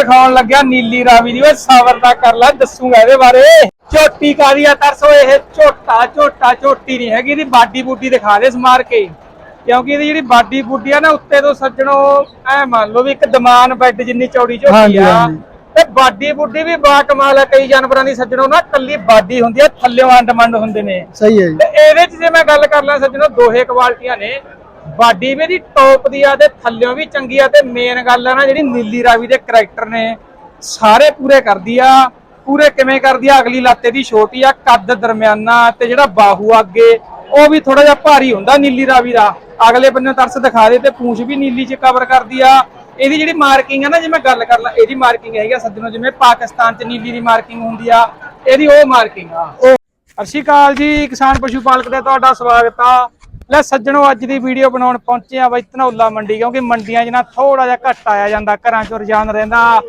ਦਿਖਾਉਣ ਲੱਗਿਆ ਨੀਲੀ ਰਾਵੀ ਦੀ। ਓਏ ਸਬਰ ਤਾਂ ਕਰ ਲੈ ਦੱਸੂਗਾ ਇਹਦੇ ਬਾਰੇ। ਝੋਟੀ ਕਾਦੀ ਆ ਤਰਸੋ? ਇਹ ਝੋਟਾ ਝੋਟਾ ਝੋਟੀ ਨਹੀਂ ਹੈਗੀ ਇਹਦੀ ਬਾਡੀ ਬੂਡੀ ਦਿਖਾ ਦੇ ਸਮਾਰ ਕੇ ਕਿਉਂਕਿ ਇਹਦੀ ਜਿਹੜੀ ਬਾਡੀ ਬੂਡੀ ਆ ਨਾ ਉੱਤੇ ਤੋਂ ਸੱਜਣੋ ਐ ਮੰਨ ਲਓ ਵੀ ਇੱਕ ਦਮਾਨ ਬੈੱਡ ਜਿੰਨੀ ਚੌੜੀ ਝੋਟੀ ਆ। ਤੇ ਬਾਡੀ ਬੂਡੀ ਵੀ ਬਾ ਕਮਾਲ ਆ ਕਈ ਜਾਨਵਰਾਂ ਦੀ ਸੱਜਣੋ ਨਾ ਕੱਲੀ ਬਾਡੀ ਹੁੰਦੀ ਆ ਥੱਲਿਓਂ ਅੰਡ ਮੰਡ ਹੁੰਦੇ ਨੇ। ਸਹੀ ਹੈ ਜੀ। ਤੇ ਇਹਦੇ ਚ ਜੇ ਮੈਂ ਗੱਲ ਕਰ ਲਾਂ ਸੱਜਣੋ ਦੋਹੇ ਕੁਆਲਟੀਆਂ ਨੇ। ਬਾਡੀ ਵੀ ਦੀ ਟੌਪ ਦੀ ਆ ਤੇ ਥੱਲਿਓਂ ਵੀ ਚੰਗੀ ਆ ਤੇ ਮੇਨ ਗੱਲ ਆ ਨਾ ਜਿਹੜੀ ਨੀਲੀ ਰਾਵੀ ਦੇ ਕੈਰੈਕਟਰ ਨੇ, ਸਾਰੇ ਪੂਰੇ ਕਰਦੀ ਆ, ਪੂਰੇ ਕਿਵੇਂ ਕਰਦੀ ਆ, ਅਗਲੀ ਲੱਤੇ ਦੀ ਛੋਟੀ ਆ, ਕੱਦ ਦਰਮਿਆਨਾ ਤੇ ਜਿਹੜਾ ਬਾਹੂ ਅੱਗੇ, ਉਹ ਵੀ ਥੋੜਾ ਜਿਹਾ ਭਾਰੀ ਹੁੰਦਾ ਨੀਲੀ ਰਾਵੀ ਦਾ। ਅਗਲੇ ਬੰਨੇ ਤਰਸ ਦਿਖਾ ਦੇ ਤੇ ਪੂੰਛ ਵੀ ਨੀਲੀ ਚ ਕਵਰ ਕਰਦੀ ਆ। ਇਹਦੀ ਜਿਹੜੀ ਮਾਰਕਿੰਗ ਆ ਨਾ, ਜੇ ਮੈਂ ਗੱਲ ਕਰ ਲਾਂ, ਇਹਦੀ ਮਾਰਕਿੰਗ ਹੈਗੀ ਆ ਸੱਜਣੋ, ਜਿਵੇਂ ਪਾਕਿਸਤਾਨ ਚ ਨੀਲੀ ਦੀ ਮਾਰਕਿੰਗ ਹੁੰਦੀ ਆ, ਇਹਦੀ ਉਹ ਮਾਰਕਿੰਗ ਆ। ਸਤਿ ਸ਼੍ਰੀ ਅਕਾਲ ਜੀ, ਕਿਸਾਨ ਪਸ਼ੂ ਪਾਲਕ ਦਾ ਤੁਹਾਡਾ ਸਵਾਗਤ ਆ। ਲੈ ਸੱਜਣੋ, ਅੱਜ ਦੀ ਵੀਡੀਓ ਬਣਾਉਣ ਪਹੁੰਚੇ ਆ ਬਈ ਧਨੌਲਾ ਮੰਡੀ, ਕਿਉਂਕਿ ਮੰਡੀਆਂ 'ਚ ਨਾ ਥੋੜਾ ਜਿਹਾ ਘੱਟ ਆਇਆ ਜਾਂਦਾ, ਘਰਾਂ 'ਚ ਰੁਝਾਨ ਰਹਿੰਦਾ।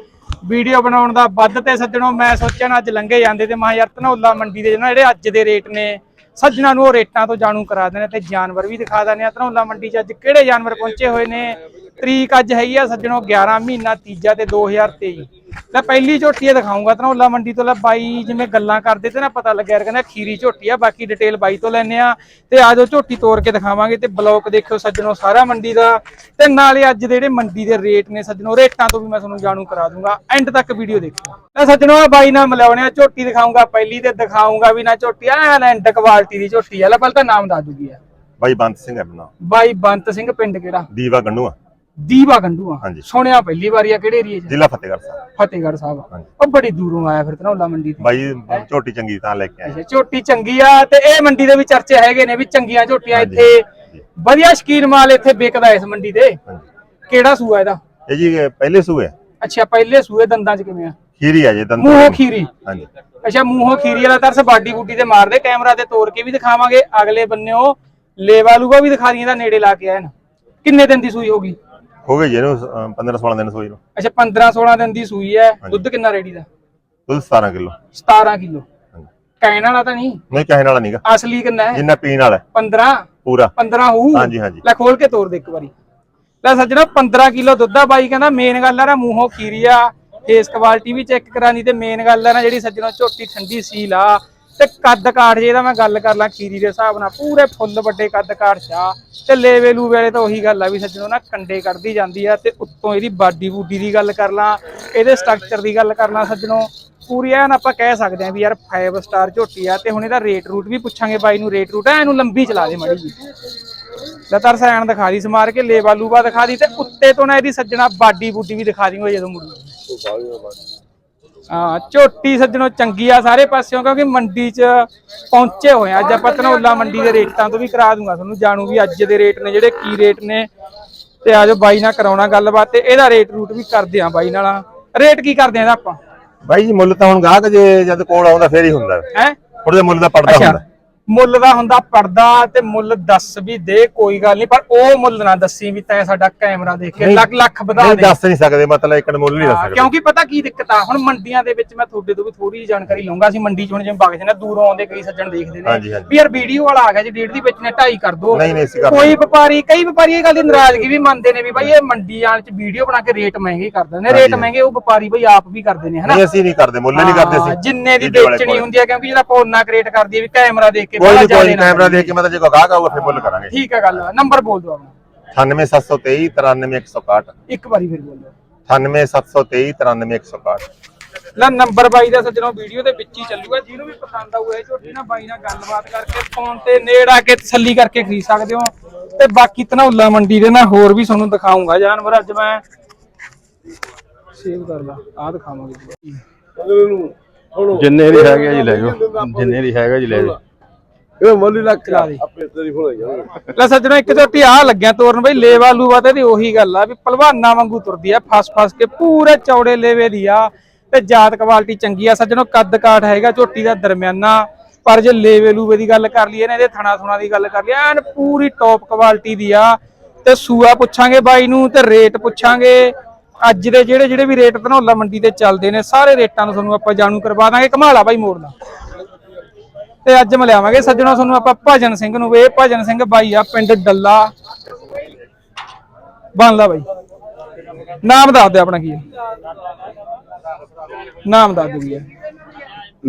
ਵੀਡੀਓ ਬਣਾਉਣ ਦਾ ਵੱਧ ਤੇ ਸੱਜਣੋ, ਮੈਂ ਸੋਚਿਆ ਨਾ ਅੱਜ ਲੰਘੇ ਜਾਂਦੇ ਤੇ ਮੈਂ ਯਾਰ ਧਨੌਲਾ ਮੰਡੀ ਦੇ ਜਿਹੜੇ ਅੱਜ ਦੇ ਰੇਟ ਨੇ, ਸੱਜਣਾ ਨੂੰ ਉਹ ਰੇਟਾਂ ਤੋਂ ਜਾਣੂ ਕਰਾ ਦਿੰਦੇ ਤੇ ਜਾਨਵਰ ਵੀ ਦਿਖਾ ਦਿੰਦੇ ਆ ਧਨੌਲਾ ਮੰਡੀ 'ਚ ਅੱਜ ਕਿਹੜੇ ਜਾਨਵਰ ਪਹੁੰਚੇ ਹੋਏ ਨੇ? ਤਰੀਕ ਅੱਜ ਹੈਗੀ ਆ ਸੱਜਣੋ 11 ਮਹੀਨਾ ਤੀਜਾ ਤੇ 2023 ਲੈ ਪਹਿਲੀ ਝੋਟੀ ਇਹ ਦਿਖਾਉਂਗਾ ਧਨੌਲਾ ਮੰਡੀ ਤੋਂ ਲੈ ਬਾਈ ਜਿਵੇਂ ਗੱਲਾਂ ਕਰਦੇ ਤੇ ਨਾ ਪਤਾ ਲੱਗਿਆ ਯਾਰ ਕਹਿੰਦਾ ਖੀਰੀ ਝੋਟੀ ਆ ਬਾਕੀ ਡਿਟੇਲ ਬਾਈ ਤੋਂ ਲੈਣੇ ਆ। ਤੇ ਆਜੋ ਝੋਟੀ ਤੋੜ ਕੇ ਦਿਖਾਵਾਂਗੇ ਤੇ ਬਲੌਕ ਦੇਖਿਓ ਸੱਜਣੋ ਸਾਰਾ ਮੰਡੀ ਦਾ। ਤੇ ਨਾਲੇ ਅੱਜ ਦੇ ਜਿਹੜੇ ਮੰਡੀ ਦੇ ਰੇਟ ਨੇ ਸੱਜਣੋ ਰੇਟਾਂ ਤੋਂ ਵੀ ਮੈਂ ਤੁਹਾਨੂੰ ਜਾਣੂ ਕਰਾ ਦੂੰਗਾ। ਐਂਡ ਤੱਕ ਵੀਡੀਓ ਦੇਖਿਓ। ਲੈ ਸੱਜਣੋ ਆ ਬਾਈ ਨਾਲ ਮਿਲਾਉਣੇ ਆ ਝੋਟੀ ਦਿਖਾਉਂਗਾ ਪਹਿਲੀ ਤੇ ਦਿਖਾਉਂਗਾ ਵੀ ਨਾ ਝੋਟੀ। ਆ ਐਂਡ ਕੁਆਲਿਟੀ ਦੀ ਝੋਟੀ ਆ। ਲੈ ਪਹਿਲਾਂ ਤਾਂ ਨਾਮ ਦੱਸ ਦੂਗੀ ਆ ਬਾਈ ਬੰਤ ਸਿੰਘ ਹੈ ਆਪਣਾ। ਬਾਈ ਬੰਤ ਸਿੰਘ ਪਿੰਡ ਕਿਹੜਾ? ਦੀਵਾ ਗੰਡੂਆ ਦੀਵਾ ਗੰਡੂਆ ਹਾਂਜੀ। ਸੁਣਿਆ ਪਹਿਲੀ ਵਾਰੀ ਆ ਕਿਹੜੇ ਏਰੀਏ 'ਚ? ਜ਼ਿਲ੍ਹਾ ਫਤਿਹਗੜ੍ਹ ਸਾਹਿਬ। ਫਤਿਹਗੜ੍ਹ ਸਾਹਿਬ ਹਾਂਜੀ। ਉਹ ਬੜੀ ਦੂਰੋਂ ਆਇਆ ਫਿਰ ਧਨੌਲਾ ਮੰਡੀ ਤੋਂ। ਬਾਈ ਝੋਟੀ ਚੰਗੀ ਤਾਂ ਲੈ ਕੇ ਆਏ। ਅੱਛਾ ਝੋਟੀ ਚੰਗੀ ਆ ਤੇ ਇਹ ਮੰਡੀ ਦੇ ਵੀ ਚਰਚੇ ਹੈਗੇ ਨੇ ਵੀ ਚੰਗੀਆਂ ਝੋਟੀਆਂ ਹਾਂਜੀ, ਇੱਥੇ। ਵਧੀਆ ਸ਼ਕੀਨ ਮਾਲ ਇੱਥੇ ਵਿਕਦਾ ਇਸ ਮੰਡੀ ਤੇ। ਹਾਂਜੀ। ਕਿਹੜਾ ਸੂਆ ਇਹਦਾ? ਇਹ ਜੀ ਇਹ ਪਹਿਲੇ ਸੂਏ ਅੱਛਾ ਪਹਿਲੇ ਸੂਏ ਦੰਦਾਂ 'ਚ ਕਿਵੇਂ ਆ? ਖੀਰੀ ਹੈ ਜੀ ਦੰਦ ਮੂੰਹੋਂ ਖੀਰੀ। ਹਾਂਜੀ। ਅੱਛਾ ਮੂੰਹੋਂ ਖੀਰੀ ਵਾਲਾ ਤਰਸ ਬਾਡੀ ਬੂਟੀ ਤੇ ਮਾਰਦੇ ਕੈਮਰਾ ਤੇ ਤੋੜ ਕੇ ਵੀ ਦਿਖਾਵਾਂਗੇ। ਅਗਲੇ ਬੰਨਿਓ ਲੇਵਾ ਲੂਗਾ ਵੀ ਦਿਖਾ ਦੀਆਂ ਦਾ ਨੇੜੇ ਲਾ ਕੇ ਆਇਆ ਨਾ। ਕਿੰਨੇ ਦਿਨ ਦੀ ਸੂਈ ਹੋਗੀ ਹੋ ਜੀ ਇਹਨੂੰ 15 16 ਦਿਨ ਸੂਈ ਨੂੰ। ਅੱਛਾ 15 16 ਦਿਨ ਦੀ ਸੂਈ ਹੈ। ਦੁੱਧ ਕਿੰਨਾ ਰੇੜੀ ਦਾ? ਦੁੱਧ 17 ਕਿਲੋ। 17 ਕਿਲੋ। ਕਹਿਣ ਵਾਲਾ ਤਾਂ ਨਹੀਂ? ਨਹੀਂ ਕਹਿਣ ਵਾਲਾ ਨਹੀਂਗਾ ਅਸਲੀ ਕਿੰਨਾ ਹੈ? ਜਿੰਨਾ ਪੀਣ ਵਾਲਾ ਹੈ, 15 ਪੂਰਾ। 15 ਹੋਊ? ਹਾਂਜੀ, ਹਾਂਜੀ। ਲੈ ਖੋਲ ਕੇ ਤੋੜ ਦੇ ਇੱਕ ਵਾਰੀ। ਲੈ ਸੱਜਣਾ 15 ਕਿਲੋ ਦੁੱਧ ਆ ਬਾਈ ਕਹਿੰਦਾ ਮੇਨ ਗੱਲ ਆ ਨਾ ਮੂੰਹੋਂ ਖੀਰੀ ਆ। ਫੇਸ ਕੁਆਲਿਟੀ ਵੀ ਚੈੱਕ ਕਰਾਣੀ ਤੇ ਮੇਨ ਗੱਲ ਆ ਨਾ ਜਿਹੜੀ ਸੱਜਣਾ ਝੋਟੀ ਠੰਡੀ ਸੀਲ ਆ। ਤੇ ਕੱਦ ਕਾਠ ਜੇ ਇਹਦਾ ਮੈਂ ਗੱਲ ਕਰ ਲਾਂ ਖੀਰੀ ਦੇ ਹਿਸਾਬ ਨਾਲ, ਪੂਰੇ ਫੁੱਲ ਵੱਡੇ ਕੱਦ ਕਾਠ ਚਾ ਤੇ ਲੇਵੇ ਲੂ ਵੇਲੇ ਤਾਂ ਉਹੀ ਗੱਲ ਆ ਵੀ ਸੱਜਣੋ ਨਾ, ਕੰਡੇ ਕੱਢਦੀ ਜਾਂਦੀ ਆ ਤੇ ਉੱਤੋਂ ਇਹਦੀ ਬਾਡੀ ਬੂਡੀ ਦੀ ਗੱਲ ਕਰ ਲਾਂ, ਇਹਦੇ ਸਟਰਕਚਰ ਦੀ ਗੱਲ ਕਰ ਲਾਂ ਸੱਜਣੋ। ਪੂਰੀ ਐਨ ਆਪਾਂ ਕਹਿ ਸਕਦੇ ਆ ਵੀ ਯਾਰ 5 ਸਟਾਰ ਝੋਟੀ ਆ ਤੇ ਹੁਣ ਇਹਦਾ ਰੇਟ ਰੂਟ ਵੀ ਪੁੱਛਾਂਗੇ ਬਾਈ ਨੂੰ ਰੇਟ ਰੂਟ ਆ, ਇਹਨੂੰ ਲੰਬੀ ਚਲਾ ਦੇ ਮਾੜੀ ਜੀ ਲਤਰ ਸੈਣ ਦਿਖਾ ਦੀ ਸਮਾਰ ਕੇ, ਲੇਵਾ ਲੂਵਾ ਦਿਖਾ ਦੀ ਤੇ ਉੱਤੇ ਤੋਂ ਨਾ ਇਹਦੀ ਸੱਜਣਾ ਬਾਡੀ ਬੂਡੀ ਵੀ ਦਿਖਾ ਦਿੰਗੇ ਜਦੋਂ ਮੁੜੂ। ਹਾਂ ਝੋਟੀ ਸੱਜਣੋ ਚੰਗੀ ਆ ਸਾਰੇ ਪਾਸਿਓਂ ਕਿਉਂਕਿ ਮੰਡੀ 'ਚ ਪਹੁੰਚੇ ਹੋਏ ਆ। ਅੱਜ ਆਪਾਂ ਧਨੌਲਾ ਮੰਡੀ ਦੇ ਰੇਟਾਂ ਤੋਂ ਵੀ ਕਰਾ ਦੂੰਗਾ ਤੁਹਾਨੂੰ ਜਾਣੂ ਵੀ ਅੱਜ ਦੇ ਰੇਟ ਨੇ ਜਿਹੜੇ ਕੀ ਰੇਟ ਨੇ। ਤੇ ਆਜੋ ਬਾਈ ਨਾਲ ਕਰਾਉਣਾ ਗੱਲਬਾਤ ਤੇ ਇਹਦਾ ਰੇਟ ਰੂਟ ਵੀ ਕਰਦੇ ਆ ਬਾਈ ਨਾਲ। ਰੇਟ ਕੀ ਕਰਦੇ ਆ ਇਹਦਾ ਆਪਾਂ? ਬਾਈ ਜੀ ਮੁੱਲ ਤਾਂ ਹੁਣ ਗਾਹਕ ਜੇ ਜਦ ਕੋਲ ਆਉਂਦਾ ਫੇਰ ਹੀ ਹੁੰਦਾ। ਹੈ? ਥੋੜੇ ਜਿਹਾ ਮੁੱਲ ਦਾ ਪੜਦਾ ਹੁੰਦਾ। ਮੁੱਲ ਦਾ ਹੁੰਦਾ ਪਰਦਾ ਤੇ ਮੁੱਲ ਦੱਸ ਵੀ ਦੇ ਕੋਈ ਗੱਲ ਨਹੀਂ ਪਰ ਉਹ ਮੁੱਲ ਨਾ ਦੱਸੀ ਵੀ ਤੈਂ ਸਾਡਾ ਕੈਮਰਾ ਦੇਖ ਕੇ ਲੱਖ ਲੱਖ ਵਧਾ ਨਹੀਂ ਦੇ ਦੱਸ ਨਹੀਂ ਸਕਦੇ ਮਤਲਬ ਇੱਕ ਮੁੱਲ ਨਹੀਂ ਦੱਸ ਹਾਂ, ਸਕਦੇ ਕਿਉਂਕਿ ਪਤਾ ਕੀ ਦਿੱਕਤ ਆ ਹੁਣ ਮੰਡੀਆਂ ਦੇ ਵਿੱਚ ਮੈਂ ਤੁਹਾਡੇ ਤੋਂ ਵੀ ਥੋੜੀ ਜਿਹੀ ਜਾਣਕਾਰੀ ਲਵਾਂਗਾ ਅਸੀਂ ਮੰਡੀ ਚ ਹੁਣ ਜਿਵੇਂ ਵਗ ਜਾਂਦੇ ਦੂਰੋਂ ਆਉਂਦੇ ਕਈ ਸੱਜਣ ਦੇਖਦੇ ਨੇ ਹਾਂਜੀ। ਵੀ ਯਾਰ ਵੀਡੀਓ ਵਾਲਾ ਆ ਗਿਆ ਜੀ ਡੇਢ ਦੀ ਵਿੱਚ ਨੇ ਢਾਈ ਕਰ ਦੋ ਨਹੀਂ, ਨਹੀਂ, ਅਸੀਂ ਕਰ ਕੋਈ ਵਪਾਰੀ ਕਈ ਵਪਾਰੀ ਇਹ ਗੱਲ ਦੀ ਨਾਰਾਜ਼ਗੀ ਵੀ ਮੰਨਦੇ ਨੇ ਵੀ ਬਾਈ ਇਹ ਮੰਡੀ ਆਣ ਚ ਵੀਡੀਓ ਬਣਾ ਕੇ ਰੇਟ ਮਹਿੰਗੇ ਕਰ ਦਿੰਦੇ ਨੇ ਰੇਟ ਹਾਂਜੀ। ਮਹਿੰਗੇ ਉਹ ਵਪਾਰੀ ਬਈ ਆਪ ਵੀ ਕਰਦੇ ਨੇ ਹਨਾ ਨਹੀਂ ਅਸੀਂ ਨਹੀਂ ਕਰਦੇ ਮੁੱਲ ਨਹੀਂ ਕਰਦੇ ਹਾਂ, ਅਸੀਂ ਜਿੰਨੇ ਦੀ ਵੀਡੀਓ ਵਾਲੇ ਵੇਚਣੀ ਕੋਲ। ਹੁੰਦੀ ਹੈ ਕਿਉਂਕਿ ਜਿਹੜਾ ਪੌਨਾ ਕ੍ਰੀਏਟ ਕਰਦੀ ਹੈ ਵੀ ਕੈਮਰਾ ਦੇਖ ਕੇ ਕੋਈ ਨਹੀਂ ਕੋਈ ਕੈਮਰਾ ਦੇਖ ਕੇ ਮਤਲਬ ਜੇ ਕੋਈ ਗਾਹਕ ਆਊਗਾ ਫਿਰ ਮੁੱਲ ਕਰਾਂਗੇ। ਠੀਕ ਹੈ ਗੱਲ ਨੰਬਰ ਬੋਲ ਦਿਓ ਆਪਣਾ। 98723 93161 ਇੱਕ ਵਾਰੀ ਫਿਰ ਬੋਲੋ 98723 93161 ਲੈ ਨੰਬਰ ਬਾਈ ਦਾ ਸੱਜਣੋ ਵੀਡੀਓ ਦੇ ਵਿੱਚ ਹੀ ਚੱਲੂਗਾ ਜਿਹਨੂੰ ਵੀ ਪਸੰਦ ਆਊ ਇਹ ਝੋਟੀ ਨਾ ਬਾਈ ਨਾਲ ਗੱਲਬਾਤ ਕਰਕੇ ਫੋਨ ਤੇ ਨੇੜ ਆ ਕੇ ਤਸੱਲੀ ਕਰਕੇ ਖਰੀਦ ਸਕਦੇ ਹੋ। ਤੇ ਬਾਕੀ ਧਨੌਲਾ ਮੰਡੀ ਦੇ ਨਾ ਹੋਰ ਵੀ ਤੁਹਾਨੂੰ ਦਿਖਾਉਂਗਾ ਜਾਨਵਰ ਅੱਜ ਮੈਂ ਸੇਵ ਕਰ ਲਾ। ਆ ਦਿਖਾਵਾਂਗੇ। ਜਿੰਨੇ ਦੀ ਹੈਗੇ ਜੀ ਲੈ ਜਾਓ। ਜਿੰਨੇ ਦੀ ਹੈਗਾ ਜੀ ਲੈ ਜਾਓ। ਇਹ ਮੋਲੀ ਲੱਖ ਚਲਾ ਦੇ ਆਪੇ ਤੇਰੀ ਹੋ ਜਾਣਗੇ ਲੈ ਸੱਜਣੋ ਇੱਕ ਝੋਟੀ ਆ ਲੱਗਿਆ ਤੋਰਨ ਬਈ ਲੇਵਾ ਲੂਵਾ ਤੇ ਦੀ ਉਹੀ ਗੱਲ ਆ ਵੀ ਪਹਿਲਵਾਨਾਂ ਵਾਂਗੂ ਤੁਰਦੀ ਆ ਫਸ ਫਸ ਕੇ ਪੂਰੇ ਚੌੜੇ ਲੇਵੇ ਦੀ ਆ ਤੇ ਜਾਤ ਕੁਆਲਿਟੀ ਚੰਗੀ ਆ। ਸੱਜਣੋ ਕੱਦ ਕਾਠ ਹੈਗਾ ਝੋਟੀ ਦਾ ਦਰਮਿਆਨਾ ਪਰ ਜੇ ਲੇਵੇ ਲੂਵੇ ਦੀ ਗੱਲ ਕਰ ਲਈਏ ਨਾ ਇਹਦੇ ਥਣਾ ਥੁਣਾ ਦੀ ਗੱਲ ਕਰ ਲਈਏ ਐਨ ਪੂਰੀ ਟੌਪ ਕੁਆਲਿਟੀ ਦੀ ਆ। ਤੇ ਸੂਆ ਪੁੱਛਾਂਗੇ ਬਾਈ ਨੂੰ ਤੇ ਰੇਟ ਪੁੱਛਾਂਗੇ। ਅੱਜ ਦੇ ਜਿਹੜੇ ਜਿਹੜੇ ਵੀ ਰੇਟ ਧਨੌਲਾ ਮੰਡੀ ਤੇ ਚੱਲਦੇ ਨੇ ਸਾਰੇ ਰੇਟਾਂ ਨੂੰ ਤੁਹਾਨੂੰ ਆਪਾਂ ਜਾਣੂ ਕਰਵਾ ਦਾਂਗੇ। ਕਮਾਲਾ ਬਾਈ ਮੋੜ ਦਾ ਤੇ ਅੱਜ ਮਿਲਾਵਾਂਗੇ ਸੱਜਣੋ ਤੁਹਾਨੂੰ ਆਪਾਂ ਭਜਨ ਸਿੰਘ ਨੂੰ ਇਹ ਭਜਨ ਸਿੰਘ ਬਾਈ ਆ ਪਿੰਡ ਡੱਲਾ। ਬਣ ਲਾ ਬਾਈ। ਨਾਮ ਦੱਸ ਦਿਓ ਆਪਣਾ ਕੀ ਹੈ। ਨਾਮ ਦੱਸ ਦਿਓ ਹੈ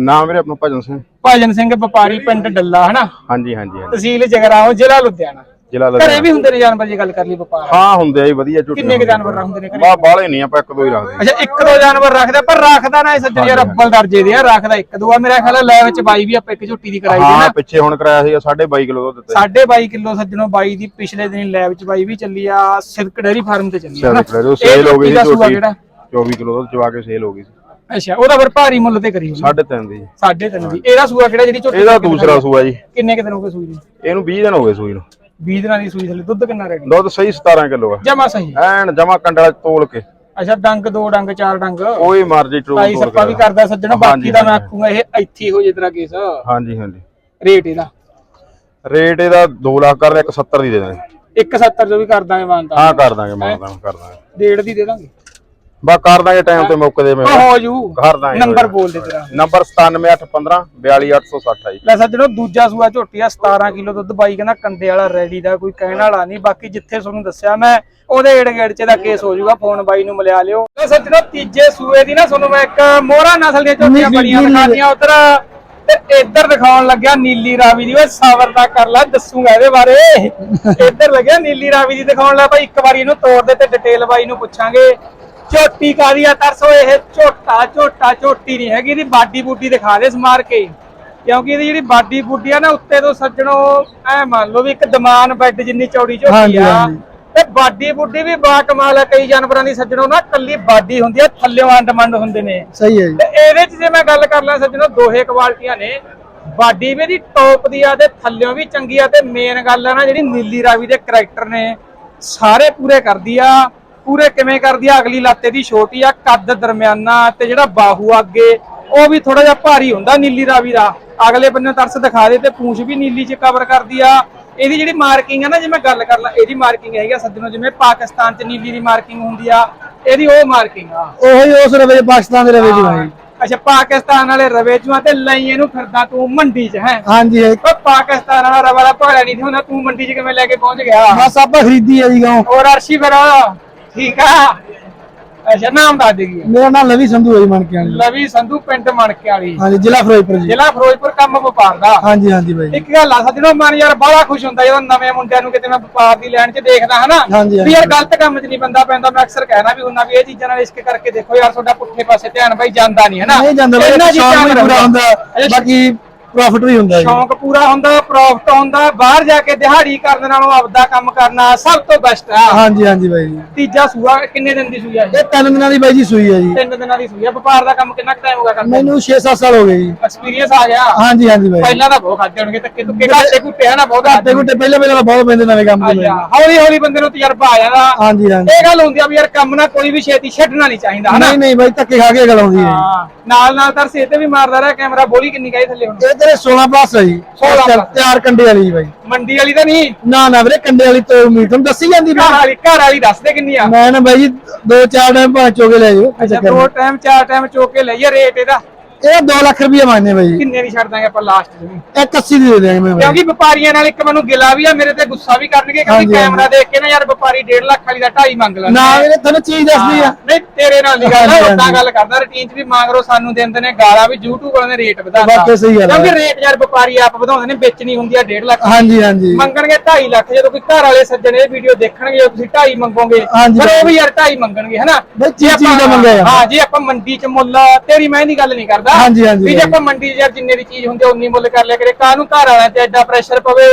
ਨਾਮ ਵੀਰੇ ਆਪਣਾ ਭਜਨ ਸਿੰਘ। ਭਾਜਨ ਸਿੰਘ ਵਪਾਰੀ ਪਿੰਡ ਡੱਲਾ ਹਨਾ? ਹਾਂਜੀ ਹਾਂਜੀ ਹਾਂਜੀ। ਤਹਿਸੀਲ ਜਗਰਾਓ ਜ਼ਿਲ੍ਹਾ ਲੁਧਿਆਣਾ। ਜ਼ਿਲ੍ਹਾ ਘਰੇ ਲੁਧਿਆਣਾ। ਵੀ ਹੁੰਦੇ ਨੇ ਜਾਨਵਰ ਜੇ ਗੱਲ ਕਰ ਲਈ ਵਪਾਰ। ਹਾਂ ਹੁੰਦੇ ਆ ਜੀ ਵਧੀਆ ਝੁੱਟੀਆਂ ਕਿੰਨੇ ਕੁ ਜਾਨਵਰ ਰੱਖਦੇ ਨੇ ਘਰੇ? ਬਾ ਬਾਲੇ ਨਹੀਂ ਆਪਾਂ ਇੱਕ ਦੋ ਹੀ ਰੱਖਦੇ। ਅੱਛਾ ਇੱਕ ਦੋ ਜਾਨਵਰ ਰੱਖਦਾ ਪਰ ਰੱਖਦਾ ਨਾ ਇਹ ਸੱਜਣ ਯਾਰ ਅੱਬਲ ਦਰਜੇ ਦੇ ਆ ਰੱਖਦਾ ਇੱਕ ਦੋ ਆ। ਮੇਰਾ ਖਿਆਲ ਹੈ ਲੈ ਵਿੱਚ ਬਾਈ ਵੀ ਆਪਾਂ ਇੱਕ ਝੁੱਟੀ ਦੀ ਕਰਾਈ ਦੀ ਹਾਂ ਨਾ ਪਿੱਛੇ ਹੁਣ ਕਰਾਇਆ ਸੀਗਾ 22 ਕਿਲੋ ਦੁੱਧ ਦਿੱਤੇ ਸਾਢੇ 22 ਕਿਲੋ ਸੱਜਣੋ ਬਾਈ ਦੀ ਪਿਛਲੇ ਦਿਨ ਲੈਬ ਚ ਬਾਈ ਵੀ ਚੱਲੀ ਆ ਸਿਲਕ ਡੇਰੀ ਫਾਰਮ ਤੇ ਚੱਲੀ ਆ ਨਾ। ਸਿਰ ਉਹ ਇਹ ਸੇਲ ਹੋ ਗਈ ਝੋਟੀ ਦਾ ਸੀ ਸੂਆ ਝੋਟੀ ਕਿਹੜਾ? 24 ਕਿਲੋ ਦੁੱਧ ਚਵਾ ਕੇ ਸੇਲ ਹੋ ਗਈ ਸੀ। ਅੱਛਾ ਉਹਦਾ ਫਿਰ ਭਾਰੀ ਮੁੱਲ ਤੇ ਕਰੀ ਹੋਈ ਸਾਢੇ ਤਿੰਨ ਦੀ। ਸਾਢੇ ਤਿੰਨ ਦੀ। ਇਹਦਾ ਸੂਆ ਕਿਹੜਾ ਜਿਹੜੀ ਝੋਟੀ ਇਹਦਾ ਦੂਸਰਾ ਸੂਆ ਜੀ। ਕਿੰਨੇ ਕੁ ਦਿਨ ਹੋ ਗਏ ਸੂਈ ਦੀ ਇਹਨੂੰ 20 ਦਿਨ ਹੋ ਗਏ ਸੂਈ ਨੂੰ। 20 ਦਿਨਾਂ ਦੀ ਸੂਈ ਥੱਲੇ ਦੁੱਧ ਕਿੰਨਾ ਰਹਿ ਗਿਆ? ਦੁੱਧ ਸਹੀ 17 ਕਿਲੋ ਆ। ਜਮਾ ਸਹੀ। ਐਨ ਜਮਾ ਕੰਡਲਾ ਤੋਲ ਕੇ। ਅੱਛਾ ਡੰਗ ਦੋ ਡੰਗ ਚਾਰ ਡੰਗ। ਕੋਈ ਮਰਜ਼ੀ ਟਰੂ ਭਾਈ ਸੱਪਾ ਵੀ ਕਰਦਾ ਸੱਜਣਾ ਬਾਕੀ ਦਾ ਮੈਂ। ਆਖੂਗਾ ਇਹ ਇੱਥੇ ਹੀ ਜੇ ਤੇਰਾ ਕੇਸ। ਹਾਂਜੀ ਹਾਂਜੀ। ਰੇਟ ਇਹਦਾ। ਰੇਟ ਇਹਦਾ 2 ਲੱਖ ਕਰਦੇ 170 ਦੀ ਦੇ ਦਾਂਗੇ 170 ਜੋ ਵੀ ਕਰ ਦਾਂਗੇ ਮਾਨਤਾ ਹਾਂ ਕਰ ਦਾਂਗੇ ਮਾਰਦਾਂ ਕਰ ਦਾਂਗੇ। ਡੇਢ ਦੀ ਦੇ ਦਾਂਗੇ। ਬਾ ਕਰ ਦਾਂਗੇ ਟਾਈਮ ਤੇ ਮੌਕੇ ਦੇ ਮੈਂ ਉਹ ਹੋ ਜੂ। ਕਰ ਦਾਂਗੇ। ਨੰਬਰ ਬੋਲ ਦੇ ਤੇਰਾ। ਨੰਬਰ 97815 42860 ਆ ਜੀ। ਲੈ ਸੱਜਣੋ ਦੂਜਾ ਸੂਆ ਝੋਟੀ ਆ 17 ਕਿਲੋ ਦੁੱਧ ਬਾਈ ਕਹਿੰਦਾ ਕੰਡੇ ਵਾਲਾ ਰੈਡੀ ਦਾ ਕੋਈ ਕਹਿਣ ਵਾਲਾ ਨਹੀਂ। ਬਾਕੀ ਜਿੱਥੇ ਤੁਹਾਨੂੰ ਦੱਸਿਆ ਮੈਂ ਉਹਦੇ ਏੜ ਗੇੜ ਚ ਦਾ ਕੇਸ ਹੋ ਜਾਊਗਾ ਫੋਨ ਬਾਈ ਨੂੰ ਮਿਲਿਆ ਲਿਓ। ਲੈ ਸੱਜਣੋ ਤੀਜੇ ਸੂਏ ਦੀ ਨਾ ਤੁਹਾਨੂੰ ਮੈਂ ਇੱਕ ਮੋਹਰਾ ਨਸਲ ਦੀਆਂ ਝੋਟੀਆਂ ਬੜੀਆਂ ਦਿਖਾਤੀਆਂ ਉਧਰ ਤੇ ਇੱਧਰ ਦਿਖਾਉਣ ਲੱਗਿਆ ਨੀਲੀ ਰਾਵੀ ਦੀ। ਓਏ ਸਬਰ ਤਾਂ ਕਰ ਲੈ ਦੱਸੂਗਾ ਇਹਦੇ ਬਾਰੇ। ਇੱਧਰ ਲੱਗਿਆ ਨੀਲੀ ਰਾਵੀ ਦੀ ਦਿਖਾਉਣ ਲੱਗਾ। ਬਾਈ ਇੱਕ ਵਾਰੀ ਇਹਨੂੰ ਤੋੜ ਦੇ ਤੇ ਡਿਟੇਲ ਬਾਈ ਨੂੰ ਪੁੱਛਾਂਗੇ। ਝੋਟੀ ਕਾਦੀ ਆ ਤਰਸੋ ਇਹ ਝੋਟਾ ਝੋਟਾ ਝੋਟੀ ਨਹੀਂ ਹੈਗੀ ਇਹਦੀ ਬਾਡੀ ਬੂਡੀ ਦਿਖਾ ਦੇ ਸਮਾਰ ਕੇ ਕਿਉਂਕਿ ਇਹਦੀ ਜਿਹੜੀ ਬਾਡੀ ਬੂਡੀ ਆ ਨਾ ਉੱਤੇ ਤੋਂ ਸੱਜਣੋ ਐ ਮੰਨ ਲਓ ਵੀ ਇੱਕ ਦਮਾਨ ਬੈੱਡ ਜਿੰਨੀ ਚੌੜੀ ਝੋਟੀ ਆ ਤੇ ਬਾਡੀ ਬੁੱਡੀ ਵੀ ਬਾ ਕਮਾਲ ਆ ਕਈ ਜਾਨਵਰਾਂ ਦੀ ਸੱਜਣੋ ਨਾ ਕੱਲੀ ਬਾਡੀ ਹੁੰਦੀ ਆ ਥੱਲਿਓਂ ਅੰਡਮੰਡ ਹੁੰਦੇ ਨੇ। ਸਹੀ ਹੈ ਜੀ। ਤੇ ਇਹਦੇ ਚ ਜੇ ਮੈਂ ਗੱਲ ਕਰ ਲਾਂ ਸੱਜਣੋ ਦੋਹੇ ਕੁਆਲਟੀਆਂ ਨੇ ਬਾਡੀ ਵੀ ਦੀ ਟੌਪ ਦੀ ਆ ਤੇ ਥੱਲਿਓਂ ਵੀ ਚੰਗੀ ਆ ਤੇ ਮੇਨ ਗੱਲ ਆ ਨਾ ਜਿਹੜੀ ਨੀਲੀ ਰਾਵੀ ਦੇ ਕੈਰੈਕਟਰ ਨੇ ਸਾਰੇ ਪੂਰੇ ਕਰਦੀ ਆ। ਪੂਰੇ ਕਿਵੇਂ ਕਰਦੀ ਆ? ਅਗਲੀ ਲੱਤੇ ਦੀ ਛੋਟੀ ਆ ਕੱਦ ਦਰਮਿਆਨਾ ਤੇ ਜਿਹੜਾ ਬਾਹੂ ਆ ਅੱਗੇ ਉਹ ਵੀ ਥੋੜਾ ਜਿਹਾ ਭਾਰੀ ਹੁੰਦਾ ਨੀਲੀ ਰਾਵੀ ਦਾ। ਅਗਲੇ ਬੰਨੇ ਤਰਸ ਦਿਖਾ ਦੇ ਤੇ ਪੂੰਛ ਵੀ ਨੀਲੀ ਚ ਕਵਰ ਕਰਦੀ ਆ। ਇਹਦੀ ਜਿਹੜੀ ਮਾਰਕਿੰਗ ਆ ਨਾ ਜੇ ਮੈਂ ਗੱਲ ਕਰ ਲਾਂ ਇਹਦੀ ਮਾਰਕਿੰਗ ਹੈਗੀ ਆ ਸੱਜਣੋ ਜਿਵੇਂ ਪਾਕਿਸਤਾਨ ਚ ਨੀਲੀ ਦੀ ਮਾਰਕਿੰਗ ਹੁੰਦੀ ਆ ਇਹਦੀ ਉਹ ਮਾਰਕਿੰਗ ਆ। ਉਹੀ ਉਸ ਰਵੇ ਪਾਕਿਸਤਾਨ ਦੇ ਰਵੇ ਜੀ ਭਾਈ ਅੱਛਾ ਪਾਕਿਸਤਾਨ ਵਾਲੇ ਰਵੇ ਚੋਂ ਆ ਤੇ ਲਈ ਇਹਨੂੰ ਫਿਰਦਾ ਤੂੰ ਮੰਡੀ 'ਚ ਹੈ? ਹਾਂਜੀ ਹੈ ਓ ਪਾਕਿਸਤਾਨ ਵਾਲਾ ਰਵਾ ਦਾ ਭਾੜਾ ਨਹੀਂ ਹੁੰਦਾ ਤੂੰ ਮੰਡੀ 'ਚ ਕਿਵੇਂ ਲੈ ਕੇ ਪਹੁੰਚ ਗਿਆ? ਬਸ ਆਪਾਂ ਖਰੀਦੀ ਹੈ ਜੀ ਗਾਉਂ। ਹੋਰ ਅਰਸ਼ੀ ਫਿਰ। ਠੀਕ ਆ। ਅੱਛਾ ਨਾਮ ਦੱਸ ਦੇਗੀ ਮੇਰਾ ਨਾਮ ਲਵੀ ਸੰਧੂ ਹੈ ਜੀ ਮਣਕੇ ਵਾਲੀ। ਲਵੀ ਸੰਧੂ ਪਿੰਡ ਮਣਕੇ ਵਾਲੀ। ਹਾਂਜੀ ਜ਼ਿਲ੍ਹਾ ਫਿਰੋਜ਼ਪੁਰ ਜੀ। ਜ਼ਿਲ੍ਹਾ ਫਿਰੋਜ਼ਪੁਰ ਕੰਮ ਵਪਾਰ ਦਾ। ਹਾਂਜੀ ਹਾਂਜੀ ਬਾਈ ਇੱਕ ਗੱਲ ਆ ਸੱਜਣੋ ਮਨ ਯਾਰ ਬੜਾ ਖੁਸ਼ ਹੁੰਦਾ ਜਦੋਂ ਨਵੇਂ ਮੁੰਡਿਆਂ ਨੂੰ ਕਿਤੇ ਮੈਂ ਵਪਾਰ ਦੀ ਲਾਈਨ 'ਚ ਦੇਖਦਾ ਹਨਾ। ਹਾਂਜੀ, ਵੀ ਯਾਰ ਗਲਤ ਕੰਮ 'ਚ ਨਹੀਂ ਬੰਦਾ ਪੈਂਦਾ ਮੈਂ ਅਕਸਰ ਕਹਿਣਾ ਵੀ ਹੁੰਦਾ ਵੀ ਇਹ ਚੀਜ਼ਾਂ ਨਾਲ ਇਸ਼ਕ ਕਰਕੇ ਦੇਖੋ ਯਾਰ ਤੁਹਾਡਾ ਪੁੱਠੇ ਪਾਸੇ ਧਿਆਨ ਬਾਈ ਜਾਂਦਾ ਨਹੀਂ ਹਨਾ। ਨਹੀਂ ਜਾਂਦਾ ਇਹਨਾਂ ਬਾਈ ਚੀਜ਼ਾਂ ਵੀ ਨਾਲ ਪੂਰਾ ਹੁੰਦਾ। ਬਾਕੀ ਪ੍ਰੋਫਿਟ ਵੀ ਹੁੰਦਾ ਜੀ। ਸ਼ੌਂਕ ਪੂਰਾ ਹੁੰਦਾ ਪ੍ਰੋਫਿਟ ਹੁੰਦਾ ਬਾਹਰ ਜਾ ਕੇ ਦਿਹਾੜੀ ਕਰਨ ਨਾਲੋਂ ਆਪਦਾ ਕੰਮ ਕਰਨਾ ਸਭ ਤੋਂ ਬੈਸਟ ਆ। ਹਾਂਜੀ ਹਾਂਜੀ ਬਾਈ ਜੀ। ਤੀਜਾ ਸੂਆ ਕਿੰਨੇ ਦਿਨ ਦੀ ਸੂਈ ਆ ਇਹ? ਤਿੰਨ ਦਿਨਾਂ ਦੀ ਬਾਈ ਜੀ ਸੂਈ ਹੈ ਜੀ। ਤਿੰਨ ਦਿਨਾਂ ਦੀ ਸੂਈ ਆ। ਵਪਾਰ ਦਾ ਕੰਮ ਕਿੰਨਾ ਟਾਈਮ ਹੋ ਗਿਆ ਕਰਦੇ ਮੈਨੂੰ 6-7 ਸਾਲ ਹੋ ਗਏ ਜੀ। ਐਕਸਪੀਰੀਅੰਸ ਆ ਗਿਆ। ਹਾਂਜੀ ਹਾਂਜੀ ਬਾਈ ਪਹਿਲਾਂ ਤਾਂ ਬਹੁਤ ਖਾਦੇ ਹੋਣਗੇ ਧੱਕੇ ਧੁੱਕੇ ਘਾਟੇ ਘੁੱਟੇ ਆ ਨਾ ਬਹੁਤ ਘਾਟੇ ਘੁੱਟੇ ਪਹਿਲੇ ਪਹਿਲੇ ਬਹੁਤ ਪੈਂਦੇ ਨਵੇਂ ਕੰਮ ਦੇ ਹੌਲੀ ਹੌਲੀ ਬੰਦੇ ਨੂੰ ਤਜਰਬਾ ਆ ਜਾਂਦਾ। ਹਾਂਜੀ ਹਾਂਜੀ। ਇਹ ਗੱਲ ਹੁੰਦੀ ਆ ਵੀ ਯਾਰ ਕੰਮ ਨਾ ਕੋਈ ਵੀ ਛੇਤੀ ਛੱਡਣਾ ਨਹੀਂ ਚਾਹੀਦਾ ਹਨਾ? ਨਹੀਂ ਨਹੀਂ ਬਾਈ ਧੱਕੇ ਖਾ ਕੇ ਗੱਲ ਆਉਂਦੀ ਹੈ ਨਾਲ ਨਾਲ ਤਾਂ ਸੇ ਤੇ ਵੀ ਮਾਰਦਾ ਰਿਹਾ ਕੈਮਰਾ ਬੋਲੀ ਕਿੰਨੀ ਗਈ ਥੱਲੇ ਹੁਣ। ਇਹ ਤੇਰੇ 16 ਪਲੱਸ ਹੈ ਜੀ। 16 ਚਾਰ- ਚਾਰ ਕੰਡੇ ਵਾਲੀ ਜੀ ਬਾਈ। ਮੰਡੀ ਵਾਲੀ ਤਾਂ ਨਹੀਂ। ਨਾ ਨਾ ਵੀਰੇ ਕੰਡੇ ਵਾਲੀ ਤੋਂ ਉਮੀਦ। ਤੁਹਾਨੂੰ ਦੱਸੀ ਜਾਂਦੀ ਘਰ ਵਾਲੀ ਘਰ ਵਾਲੀ ਦੱਸ ਦੇ ਕਿੰਨੀ ਆ। ਮੈਂ ਨਾ ਬਾਈ ਜੀ ਦੋ ਚਾਰ ਟਾਈਮ ਭਾਂ ਚੋਗੇ ਲੈ ਜਾਓ ਕੋਈ ਅੱਛਾ ਚੱਕਰ ਦੋ ਟਾਈਮ ਚਾਰ ਟਾਈਮ ਚੋਕ ਲਈਏ ਰੇਟ ਇਹਦਾ। ਇਹ 2 ਲੱਖ ਰੁਪਏ ਮੰਗਦੇ ਬਾਈ ਜੀ। ਕਿੰਨੇ ਦੀ ਛੱਡ ਦਾਂਗੇ ਆਪਾਂ ਲਾਸਟ ਨੂੰ ਇੱਕ 80 ਦੀ ਦੇ ਦਿਆਂਗੇ ਮੈਂ ਬਾਈ। ਕਿਉਂਕਿ ਵਪਾਰੀਆਂ ਨਾਲ ਇੱਕ ਮੈਨੂੰ ਗਿਲਾ ਵੀ ਆ ਮੇਰੇ ਤੇ ਗੁੱਸਾ ਵੀ ਕਰਨਗੇ ਕਿਉਂਕਿ ਕੈਮਰਾ ਦੇਖ ਕੇ ਨਾ ਯਾਰ ਵਪਾਰੀ 1.5 ਲੱਖ ਵਾਲੀ ਦਾ 2.5 ਮੰਗ ਲੈਂਦੇ ਨਾ। ਵੀਰੇ ਤੁਹਾਨੂੰ ਚੀਜ਼ ਦੱਸਦੀ ਆ। ਨਹੀਂ ਤੇਰੇ ਨਾਲ ਨਹੀਂ ਗੱਲ ਉਦਾਂ। ਗੱਲ ਕਰਦਾ ਰੁਟੀਨ ਚ ਵੀ ਮੰਗ ਰੋ ਸਾਨੂੰ ਦਿੰਦੇ ਨੇ ਗਾਲਾਂ ਵੀ YouTube ਵਾਲਿਆਂ ਨੇ ਰੇਟ ਵਧਾਤਾ। ਵਾਕਿਆ ਸਹੀ ਗੱਲ। ਕਿਉਂਕਿ ਰੇਟ ਯਾਰ ਵਪਾਰੀ ਆਪ ਵਧਾਉਂਦੇ ਨੇ ਵੇਚਣੀ ਹੁੰਦੀ ਆ 1.5 ਲੱਖ। ਹਾਂਜੀ ਹਾਂਜੀ। ਮੰਗਣਗੇ 2.5 ਲੱਖ ਜਦੋਂ ਕੋਈ ਘਰ ਵਾਲੇ ਸੱਜਣ ਇਹ ਵੀਡੀਓ ਦੇਖਣਗੇ ਤੁਸੀਂ 2.5 ਮੰਗੋਗੇ। ਪਰ ਉਹ ਵੀ ਯਾਰ 2.5 ਮੰਗਣਗੇ ਹਨਾ? ਜੇ ਚੀਜ਼ ਦਾ ਮੰਗਿਆ। ਹਾਂ ਜੇ ਆਪਾਂ ਮੰਡੀ ਚ ਮੁੱਲ ਤੇਰੀ ਮੈਂ ਦੀ ਗੱਲ ਨਹੀਂ ਕਰਦਾ। ਹਾਂਜੀ, ਹਾਂਜੀ, ਵੀ ਜੇ। ਆਪਾਂ ਮੰਡੀ 'ਚ ਯਾਰ ਜਿੰਨੇ ਦੀ ਚੀਜ਼ ਹੁੰਦੀ ਆ ਉਨੀ ਮੁੱਲ ਕਰ ਲਿਆ ਕਰੇ ਕਾਹਨੂੰ ਘਰ ਵਾਲਿਆਂ ਤੇ ਐਡਾ ਪ੍ਰੈਸ਼ਰ ਪਵੇ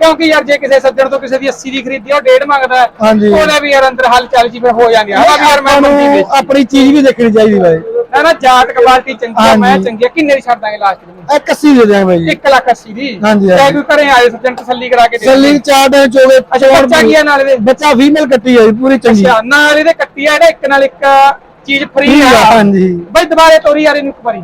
ਕਿਉਂਕਿ ਯਾਰ ਜੇ ਕਿਸੇ ਸੱਜਣ ਤੋਂ ਕਿਸੇ ਦੀ 80 ਦੀ ਖਰੀਦੀ ਆ, ਉਹ ਡੇਢ ਮੰਗਦਾ ਹੈ। ਹਾਂਜੀ। ਵੀ ਯਾਰ ਅੰਦਰ ਹਲ ਚੱਲ ਜੀ ਫਿਰ ਹੋ ਜਾਂਦੀ ਆ ਵੀ ਯਾਰ ਮੈਂ ਆਪਾਂ ਮੰਡੀ ਨੂੰ ਵਿੱਚ ਆਪਣੀ ਚੀਜ਼ ਵੀ ਦੇਖਣੀ ਚਾਹੀਦੀ ਬਾਈ ਨਾ ਨਾ ਜਾਟ ਕੁਆਲਿਟੀ ਚੰਗੀ ਆ ਮੈਂ ਹਾਂਜੀ। ਚੰਗੀ ਆ ਕਿੰਨੇ ਦੀ ਛੱਡ ਦਾਂਗੇ ਲਾਸਟ ਨੂੰ ਇੱਕ 80 ਦੇ ਦਿਆਂਗੇ ਬਾਈ ਜੀ 1 ਲੱਖ 80 ਦੀ ਹਾਂਜੀ, ਚਾਹੇ ਹਾਂਜੀ। ਕੋਈ ਘਰੇ ਆਏ ਸੱਜਣ ਤਸੱਲੀ ਕਰਾ ਕੇ ਦੇ। ਚਾਰ ਟਾਈਮ ਚੋਗੇ ਅੱਛਾ ਬੱਚਾ ਕੀ ਆ ਨਾਲ ਇਹਦੇ ਬੱਚਾ ਫੀਮੇਲ ਕੱਟੀ ਹੈ ਜੀ, ਪੂਰੀ ਚੰਗੀ ਅੱਛਾ ਨਾਲ ਇਹਦੇ ਕੱਟੀ ਆ ਇਹਦਾ ਇੱਕ ਨਾਲ ਇੱਕ ਚੀਜ਼ ਫ੍ਰੀ Free ਆ ਆ, ਹਾਂਜੀ। ਬਈ ਦੁਬਾਰੇ ਤੋਰੀ ਯਾਰ ਇਹਨੂੰ ਇੱਕ ਵਾਰੀ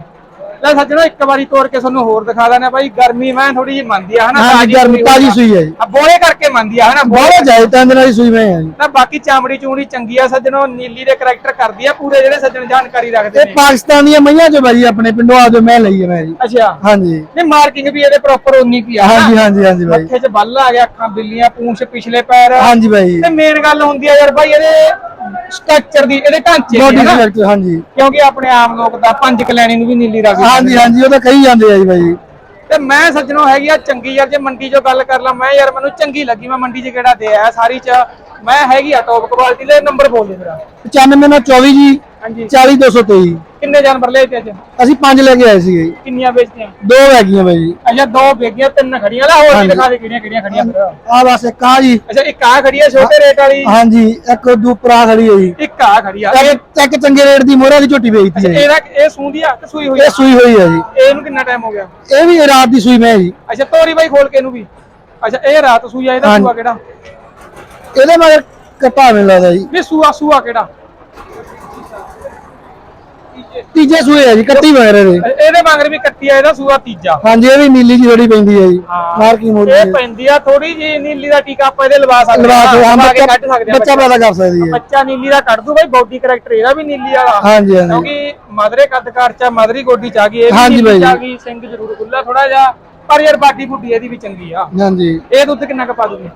ਲੈ ਸੱਜਣੋ ਇੱਕ ਵਾਰੀ ਤੋੜ ਕੇ ਤੁਹਾਨੂੰ ਹੋਰ ਦਿਖਾ ਦਾਂ ਬਾਈ ਗਰਮੀ ਮੈਂ ਥੋੜੀ ਜਿਹੀ ਮੰਨਦੀ ਆ ਹਨਾ ਹਾਂ ਜੀ, ਗਰਮੀ ਤਾਜ਼ੀ ਸੂਈ ਹੈ ਜੀ। ਆ ਬੋਲੇ ਕਰਕੇ ਮੰਨਦੀ ਆ ਹਨਾ ਬਹੁਤ ਜਾਇ ਤਿੰਨ ਦਿਨਾਂ ਦੀ ਸੂਈ ਮੈਂ ਆ ਜੀ। ਤਾਂ ਬਾਕੀ ਚਾਮੜੀ ਚੂੜੀ ਚੰਗੀ ਆ ਸੱਜਣੋ ਨੀਲੀ ਦੇ ਕਰੈਕਟਰ ਕਰਦੀ ਆ ਪੂਰੇ ਜਿਹੜੇ ਸੱਜਣ ਜਾਣਕਾਰੀ ਰੱਖਦੇ ਇਹ ਨੇ। ਪਾਕਿਸਤਾਨ ਦੀਆਂ ਮਈਆਂ ਚੋਂ ਬਾਈ ਆਪਣੇ ਪਿੰਡੋਂ ਆ ਜੋ ਮੈਂ ਲਈ ਹੈ ਮੈਂ ਜੀ। ਅੱਛਾ। ਹਾਂਜੀ। ਨਹੀਂ ਮਾਰਕਿੰਗ ਵੀ ਇਹਦੇ ਪ੍ਰੋਪਰ ਉਨੀ ਕੀ ਆ? ਹਾਂਜੀ ਹਾਂਜੀ ਹਾਂਜੀ ਬਾਈ। ਮੱਥੇ 'ਚ ਬੱਲ ਆ ਗਿਆ ਅੱਖਾਂ ਬਿੱਲੀਆਂ ਪੂੰਛ ਪਿਛਲੇ ਪੈਰ। ਹਾਂਜੀ ਬਾਈ। ਤੇ ਮੇਨ ਗੱਲ ਹੁੰਦੀ ਆ ਯਾਰ ਬਾਈ ਇਹਦੇ ਸਟਰਕਚਰ ਦੀ ਇਹਦੇ ਢਾਂਚੇ ਬੋਡੀ ਦੀ ਹੈ ਨਾ? ਸਟਰਕਚਰ ਹਾਂਜੀ। ਕਿਉਂਕਿ ਆਪਣੇ ਆਮ ਲੋਕ ਤਾਂ ਪੰਜ ਕਲੈਣੀ ਨੂੰ ਵੀ ਨੀਲੀ ਰਾਵੀ ਹਾਂਜੀ ਹਾਂਜੀ ਉਹ ਤਾਂ ਕਹੀ ਜਾਂਦੇ ਆ ਜੀ ਬਾਈ। ਤੇ ਮੈਂ ਸੱਜਣੋ ਹੈਗੀ ਆ ਚੰਗੀ ਯਾਰ ਜੇ ਮੰਡੀ 'ਚੋਂ ਗੱਲ ਕਰ ਲਾਂ ਮੈਂ ਯਾਰ ਮੈਨੂੰ ਚੰਗੀ ਲੱਗੀ ਮੈਂ ਮੰਡੀ 'ਚ ਕਿਹੜਾ ਦੇ ਆਇਆ ਸਾਰੀ 'ਚ ਮੈਂ ਹੈਗੀ ਆ ਟੌਪ ਕੁਆਲਿਟੀ ਦੇ ਨੰਬਰ ਬੋਲ ਦੇ ਮੇਰਾ। 95 ਨਾਲ 24 ਜੀ ਹਾਂਜੀ। 40223 ਕਿੰਨੇ ਜਾਨਵਰ ਲਏ ਤੇ ਅੱਜ? ਅਸੀਂ ਪੰਜ ਲੈ ਕੇ ਆਏ ਸੀਗੇ ਜੀ। ਕਿੰਨੀਆਂ ਵੇਚਤੀਆਂ? ਦੋ ਹੈਗੀਆਂ ਬਾਈ ਜੀ। ਅੱਛਾ ਦੋ ਵੇਗੀਆਂ ਤਿੰਨ ਖੜੀਆਂ। ਲੈ ਹੋਰ ਵੀ ਦਿਖਾ ਦੇ ਕਿਹੜੀਆਂ ਕਿਹੜੀਆਂ ਖੜੀਆਂ ਫਿਰ। ਆ ਬਸ ਇੱਕ ਆ ਜੀ। ਅੱਛਾ ਇੱਕ ਆ ਖੜੀ ਆ ਛੋਟੇ ਰੇਟ ਵਾਲੀ। ਹਾਂਜੀ ਇੱਕ ਦੂਪਰਾ ਖੜੀ ਹੈ ਜੀ। ਇੱਕ ਆ ਖੜੀ ਆ। ਇਹ ਇੱਕ ਇੱਕ ਚੰਗੇ ਰੇਟ ਦੀ ਮੋਹਰਾ ਦੀ ਝੋਟੀ ਵੇਚਦੀ ਹੈ ਜੀ। ਇਹਦਾ ਇਹ ਸੂੰਦੀ ਆ ਕਿ ਸੂਈ ਹੋਈ ਇਹ ਆ ਸੂਈ ਹੋਈ ਹੈ ਜੀ। ਇਹਨੂੰ ਕਿੰਨਾ ਟਾਈਮ ਹੋ ਗਿਆ? ਇਹ ਵੀ ਰਾਤ ਦੀ ਸੂਈ ਮੈਂ ਜੀ। ਅੱਛਾ ਤੋਰੀ ਬਾਈ ਖੋਲ ਕੇ ਇਹਨੂੰ ਵੀ। ਅੱਛਾ ਇਹ ਰਾਤ ਸੂਈ ਆ ਇਹਦਾ ਹਾਂਜੀ। ਸੂਆ ਕਿਹੜਾ? ਇਹਦੇ ਮਗਰ ਕੱਟਾ ਮੈਨੂੰ ਲੱਗਦਾ ਜੀ। ਵੀ ਸੂਆ ਸੂਆ ਕਿਹੜਾ? ਤੀਜੇ ਸੂਏ ਹੈ ਜੀ ਕੱਟੀ ਮਗਰ ਇਹਦੇ। ਇਹਦੇ ਮਗਰ ਵੀ ਕੱਟੀ ਆ ਇਹਦਾ ਸੂਆ ਤੀਜਾ। ਹਾਂਜੀ ਇਹ ਵੀ ਨੀਲੀ ਜੀ ਥੋੜੀ ਪੈਂਦੀ ਹੈ ਜੀ। ਮਾਰ ਕੀ ਮੋੜੀ ਇਹ ਪੈਂਦੀ ਆ ਥੋੜੀ ਜੀ ਨੀਲੀ ਦਾ ਟੀਕਾ ਆਪਾਂ ਇਹਦੇ ਲਵਾ ਸਕਦੇ ਹਾਂ। ਬੱਚਾ ਕੱਢ ਆ ਬੱਚਾ ਪੈਦਾ ਕਰ ਸਕਦੀ ਹੈ ਬੱਚਾ ਨੀਲੀ ਦਾ ਕੱਢ ਦੂ ਬਾਈ ਬੋਡੀ ਕਰੈਕਟਰ ਇਹਦਾ ਵੀ ਨੀਲੀ ਵਾਲਾ। ਹਾਂਜੀ ਹਾਂਜੀ। ਕਿਉਂਕਿ ਮਦਰੇ ਕੱਦਕਾਰ ਚ ਆ, ਮਦਰੀ ਗੋਡੀ ਚ ਆ ਗਈ ਇਹ ਵੀ ਨੀਲੀ ਚ ਆ। ਗਈ ਸਿੰਘ ਜ਼ਰੂਰ ਖੁੱਲਾ ਥੋੜਾ ਜਿਹਾ ਪਰ ਯਾਰ ਬਾਡੀ ਬੁੱਡੀ ਇਹਦੀ ਵੀ ਚੰਗੀ ਆ। ਹਾਂਜੀ। ਇਹ ਦੁੱਧ ਕਿੰਨਾ ਕੁ ਪਾ ਦੂਗੀ?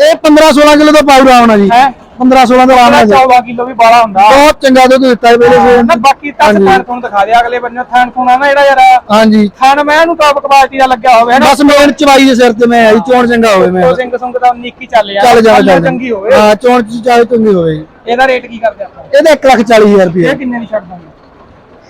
ਇਹ 15 16 ਕਿਲੋ ਦਾ ਪਾਊਡਰ ਆਉਣਾ ਜੀ। ਹੈ? 15 16 ਦਾ ਆਉਣਾ ਜੀ। 14 ਕਿਲੋ ਵੀ ਬਾਲਾ ਹੁੰਦਾ। ਬਹੁਤ ਚੰਗਾ ਦੁੱਧ ਦਿੱਤਾ ਨਾ ਬਾਕੀ ਤੱਕ ਥਾਣ ਤੁਹਾਨੂੰ ਦਿਖਾ ਦਿਆ ਅਗਲੇ ਬੰਨੇ ਥਾਣ ਥੂਣ ਨਾ ਜਿਹੜਾ ਯਾਰ। ਹਾਂਜੀ। ਥਾਣ ਮੈਂ ਇਹਨੂੰ ਟੌਪ ਕੁਆਲਿਟੀ ਦਾ ਲੱਗਿਆ ਹੋਵੇ ਨਾ? ਬਸ ਮੇਨ ਚਵਾਈ ਦੇ ਸਿਰ ਤੇ ਮੈਂ ਆਈ ਚੋਣ ਚੰਗਾ ਹੋਵੇ ਮੈਂ। ਸਿੰਘ ਸੁੰਗ ਦਾ ਨਿੱਕੀ ਚੱਲ ਯਾਰ ਚੱਲ ਜਾ ਚੰਗੀ ਹੋਵੇ। ਹਾਂ ਚੋਣ ਚ ਚਾਹੇ ਚੰਗੀ ਹੋਵੇ। ਇਹਦਾ ਰੇਟ ਕੀ ਕਰਦੇ ਆਪਾਂ? ਇਹਦਾ 1 ਲੱਖ 40 ਹਜ਼ਾਰ ਰੁਪਏ ਇਹ ਕਿੰਨੇ ਦੀ ਛੱਡ ਦਾਂਗੇ?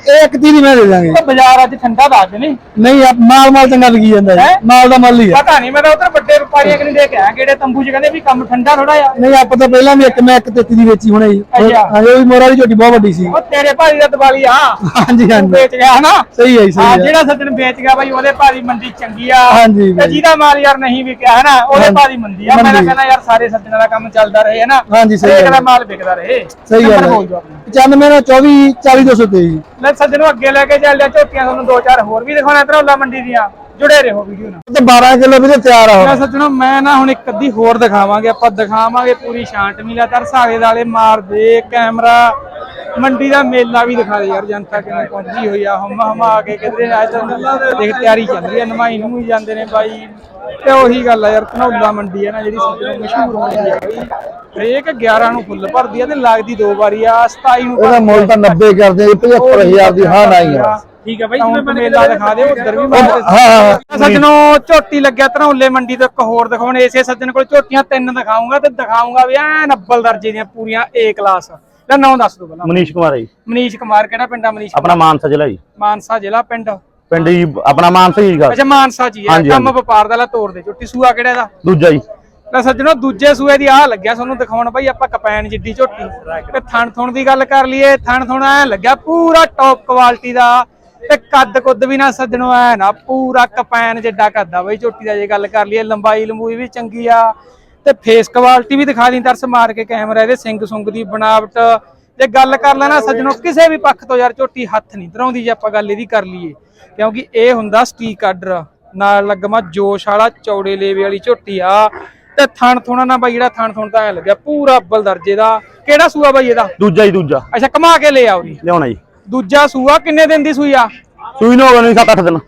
ਇਹ ਇੱਕ ਦੀ ਮੈਂ ਦੇ ਦਾਂਗੇ। ਉਹ ਬਾਜ਼ਾਰ ਅੱਜ ਠੰਡਾ ਦੱਸ ਨਹੀਂ? ਨਹੀਂ ਆ ਮਾਲ ਮਾਲ ਚੰਗਾ ਵਿਕੀ ਜਾਂਦਾ ਹੈਂ? ਮਾਲ ਦਾ ਮਾਲ ਹੀ ਹੈ ਪਤਾ ਨਹੀਂ ਮੈਂ ਤਾਂ ਉਧਰ ਵੱਡੇ ਵਪਾਰੀਆਂ ਕਨੀ ਦੇ ਕੇ ਆਇਆ ਕਿਹੜੇ ਤੰਬੂ ਚ ਕਹਿੰਦੇ ਵੀ ਕੰਮ ਠੰਡਾ ਥੋੜਾ ਜਿਹਾ। ਨਹੀਂ ਆਪਾਂ ਤਾਂ ਪਹਿਲਾਂ ਵੀ ਇੱਕ ਮੈਂ ਇੱਕ ਤੇਤੀ ਦੀ ਵੇਚੀ ਹੁਣੇ ਜੀ ਅੱਛਾ। ਹਾਂ ਉਹ ਵੀ ਮੋਰਾ ਦੀ ਝੋਟੀ ਬਹੁਤ ਵੱਡੀ ਸੀ। ਉਹ ਤੇਰੇ ਭਾਜੀ ਦਾ ਦਿਵਾਲੀ ਆ। ਹਾਂਜੀ ਤੂੰ ਹਾਂਜੀ ਵੇਚ ਗਿਆ ਹਨਾ ਸਹੀ ਹੈ ਜੀ, ਹਾਂ ਸਹੀ ਹੈ ਜਿਹੜਾ ਸੱਜਣ ਵੇਚ ਗਿਆ ਬਾਈ ਉਹਦੇ ਭਾਜੀ ਮੰਡੀ ਚੰਗੀ ਆ। ਹਾਂਜੀ ਤੇ ਬਾਈ। ਜਿਹਦਾ ਮਾਲ ਯਾਰ ਨਹੀਂ ਵਿਕਿਆ ਹੈ ਨਾ ਉਹਦੇ ਹਾਂਜੀ। ਭਾਜੀ ਮੰਦੀ ਆ। ਮੈਂ ਤਾਂ ਮੰਦੀ। ਕਹਿੰਦਾ ਯਾਰ ਸਾਰੇ ਸੱਜਣਾਂ ਦਾ ਕੰਮ ਚੱਲਦਾ ਰਹੇ ਹੈ ਨਾ ਹਾਂਜੀ, ਸਹੀ ਹਰੇਕ ਗੱਲ ਦਾ ਹੈ। ਮਾਲ ਵਿਕਦਾ ਰਹੇ। ਸਹੀ ਨੰਬਰ ਗੱਲ ਬੋਲ ਹੈ ਦਿਓ ਆਪਣਾ। 95 ਨਾਲ 24 40 223 ਲੈ ਸੱਜਣੋਂ ਅੱਗੇ ਲੈ ਕੇ ਚੱਲਦੇ ਆ ਝੋਟੀਆਂ ਤੁਹਾਨੂੰ ਦੋ ਚਾਰ ਹੋਰ ਵੀ ਦਿਖਾਉਣਾ ਧਰੌਲਾ ਮੰਡੀ ਦੀਆਂ ਜੁੜੇ ਰਹੋ ਵੀਡੀਓ ਨਾਲ। ਤੇ 12 ਕਿਲੋ ਵੀ ਤੇ ਤਿਆਰ ਆ ਮੈਂ ਸੱਜਣੋਂ ਮੈਂ ਨਾ ਹੁਣ ਇੱਕ ਅੱਧੀ ਹੋਰ ਦਿਖਾਵਾਂਗੇ ਆਪਾਂ ਦਿਖਾਵਾਂਗੇ ਪੂਰੀ ਸ਼ਾਂਤ ਮਿਲਿਆ ਤਰ ਸਾਲੇ ਦਾਲੇ ਮਾਰ ਦੇ ਕੈਮਰਾ ਮੰਡੀ ਦਾ ਮੇਲਾ ਵੀ ਦਿਖਾ ਦੇ ਯਾਰ ਜਨਤਾ ਕਿਵੇਂ ਪਹੁੰਚੀ ਹੋਈ ਆ ਹਮ ਹਮ ਆ ਕੇ ਕਿਧਰੇ ਆ ਤਾਂ ਦੇਖ ਤਿਆਰੀ ਚੱਲ ਰਹੀ ਆ ਨਮਾਈ ਨੂੰ ਵੀ ਜਾਂਦੇ ਨੇ ਬਾਈ। ਤੇ ਉਹੀ ਗੱਲ ਆ ਯਾਰ ਧਨੌਲਾ ਮੰਡੀ ਆ ਨਾ ਜਿਹੜੀ ਸੱਜਣੋਂ ਮਸ਼ਹੂਰ ਹੋਈ ਆ ਬਈ। ਹਰੇਕ 11 ਨੂੰ ਫੁੱਲ ਭਰਦੀ ਆ ਤੇ ਲੱਗਦੀ ਦੋ ਵਾਰੀ ਆ 27 ਨੂੰ ਇਹਦਾ ਮੁੱਲ ਤਾਂ 90 ਕਰਦੇ ਜੀ 75000 ਦੀ ਹਾਂ ਨਹੀਂ ਆ। ਠੀਕ ਹੈ ਬਾਈ ਜਿਵੇਂ ਮੇਲਾ ਦਿਖਾ ਦੇ ਉਧਰ ਵੀ ਮਾਰ ਹਾਂ ਹਾਂ ਸੱਜਣੋ ਝੋਟੀ ਲੱਗਿਆ ਧਨੌਲੇ ਮੰਡੀ ਤੋਂ ਇੱਕ ਹੋਰ ਦਿਖਾਉਣ ਇਸੇ ਸੱਜਣ ਕੋਲ ਝੋਟੀਆਂ ਤਿੰਨ ਦਿਖਾਉਂਗਾ ਤੇ ਦਿਖਾਉਂਗਾ ਵੀ ਐ ਨੱਬਲ ਦਰਜੇ ਦੀਆਂ ਪੂਰੀਆਂ A ਕਲਾਸ ਲੈ ਨਾਮ ਦੱਸ ਦੋ ਪਹਿਲਾਂ। ਮਨੀਸ਼ ਕੁਮਾਰ ਹੈ ਜੀ। ਮਨੀਸ਼ ਕੁਮਾਰ ਕਿਹੜਾ ਪਿੰਡ ਆ ਮਨੀਸ਼ ਆਪਣਾ ਮਾਨਸਾ ਜ਼ਿਲ੍ਹਾ ਜੀ। ਮਾਨਸਾ ਜ਼ਿਲ੍ਹਾ ਪਿੰਡ। ਪਿੰਡ ਜੀ ਆਪਣਾ ਮਾਨਸਾ ਹੀ ਗੱਲ। ਅੱਛਾ ਮਾਨਸਾ ਜੀ ਹੈ। ਹਾਂਜੀ, ਕੰਮ ਹਾਂਜੀ। ਵਪਾਰ ਦਾ ਲੈ ਤੋੜ ਦੇ। ਝੋਟੀ ਸੂਆ ਕਿਹੜਾ ਦਾ ਦੂਜਾ ਜੀ। ਲੈ ਸੱਜਣੋ ਦੂਜੇ ਸੂਏ ਦੀ ਆਹ ਲੱਗਿਆ ਤੁਹਾਨੂੰ ਦਿਖਾਉਣ ਬਾਈ ਆਪਾਂ ਕਪੈਨ ਜਿੱਡੀ ਝੋਟੀ। ਤੇ ਥਣ ਥੁਣ ਦੀ ਗੱਲ ਕਰ ਲਈਏ ਥਣ ਥੁਣ ਐ ਲੱਗਿਆ ਪੂਰਾ ਟੌਪ ਕੁਆਲਿਟੀ ਦਾ। ਤੇ ਕੱਦ ਕੁੱਦ ਵੀ ਨਾ ਸੱਜਣੋ ਐ ਨਾ ਪੂਰਾ ਕਪੈਨ ਜਿੱਡਾ ਕੱਦ ਆ ਬਾਈ ਝੋਟੀ ਦਾ। ਜੇ ਗੱਲ ਕਰ ਲਈਏ ਲੰਬਾਈ ਲੰਬੂਈ ਵੀ ਚੰਗੀ ਆ। ਤੇ ਫੇਸ ਕੁਆਲਿਟੀ ਵੀ ਦਿਖਾ ਦੀ ਤਰਸ ਮਾਰ ਕੇ ਕੈਮਰਾ ਇਹਦੇ ਸਿੰਗ ਸੁੰਗ ਦੀ ਬਣਾਵਟ। ਜੇ ਗੱਲ ਕਰ ਲੈਣਾ ਸੱਜਣੋ ਕਿਸੇ ਵੀ ਪੱਖ ਤੋਂ ਯਾਰ ਝੋਟੀ ਹੱਥ ਨਹੀਂ ਧਰਾਉਂਦੀ ਜੇ ਆਪਾਂ ਗੱਲ ਇਹਦੀ ਕਰ ਲਈਏ। ਕਿਉਂਕਿ ਇਹ ਹੁੰਦਾ ਸਟੀਕ ਆਰਡਰ ਨਾਲ ਲੱਗਮਾ ਜੋਸ਼ ਵਾਲਾ ਚੌੜੇ ਲੇਵੇ ਵਾਲੀ ਝੋਟੀ ਆ। ਤੇ ਥਣ ਥੁਣਾ ਨਾ ਬਾਈ ਜਿਹੜਾ ਥਣ ਥੁਣ ਤਾਂ ਐ ਲੱਗਿਆ ਪੂਰਾ ਅੱਬਲ ਦਰਜੇ ਦਾ। ਕਿਹੜਾ ਸੂਆ ਬਾਈ ਇਹਦਾ? ਦੂਜਾ ਜੀ ਦੂਜਾ। ਅੱਛਾ ਕਮਾ ਕੇ ਲੈ ਜੀ। ਲਿਆਉਣਾ ਜੀ। ਦੂਜਾ ਸੂਆ ਕਿੰਨੇ ਦਿਨ ਦੀ ਸੂਈ ਆ? ਸੂਈ ਨੂੰ ਹੋ ਗਏ ਨਹੀਂ 7-8 ਦਿਨ।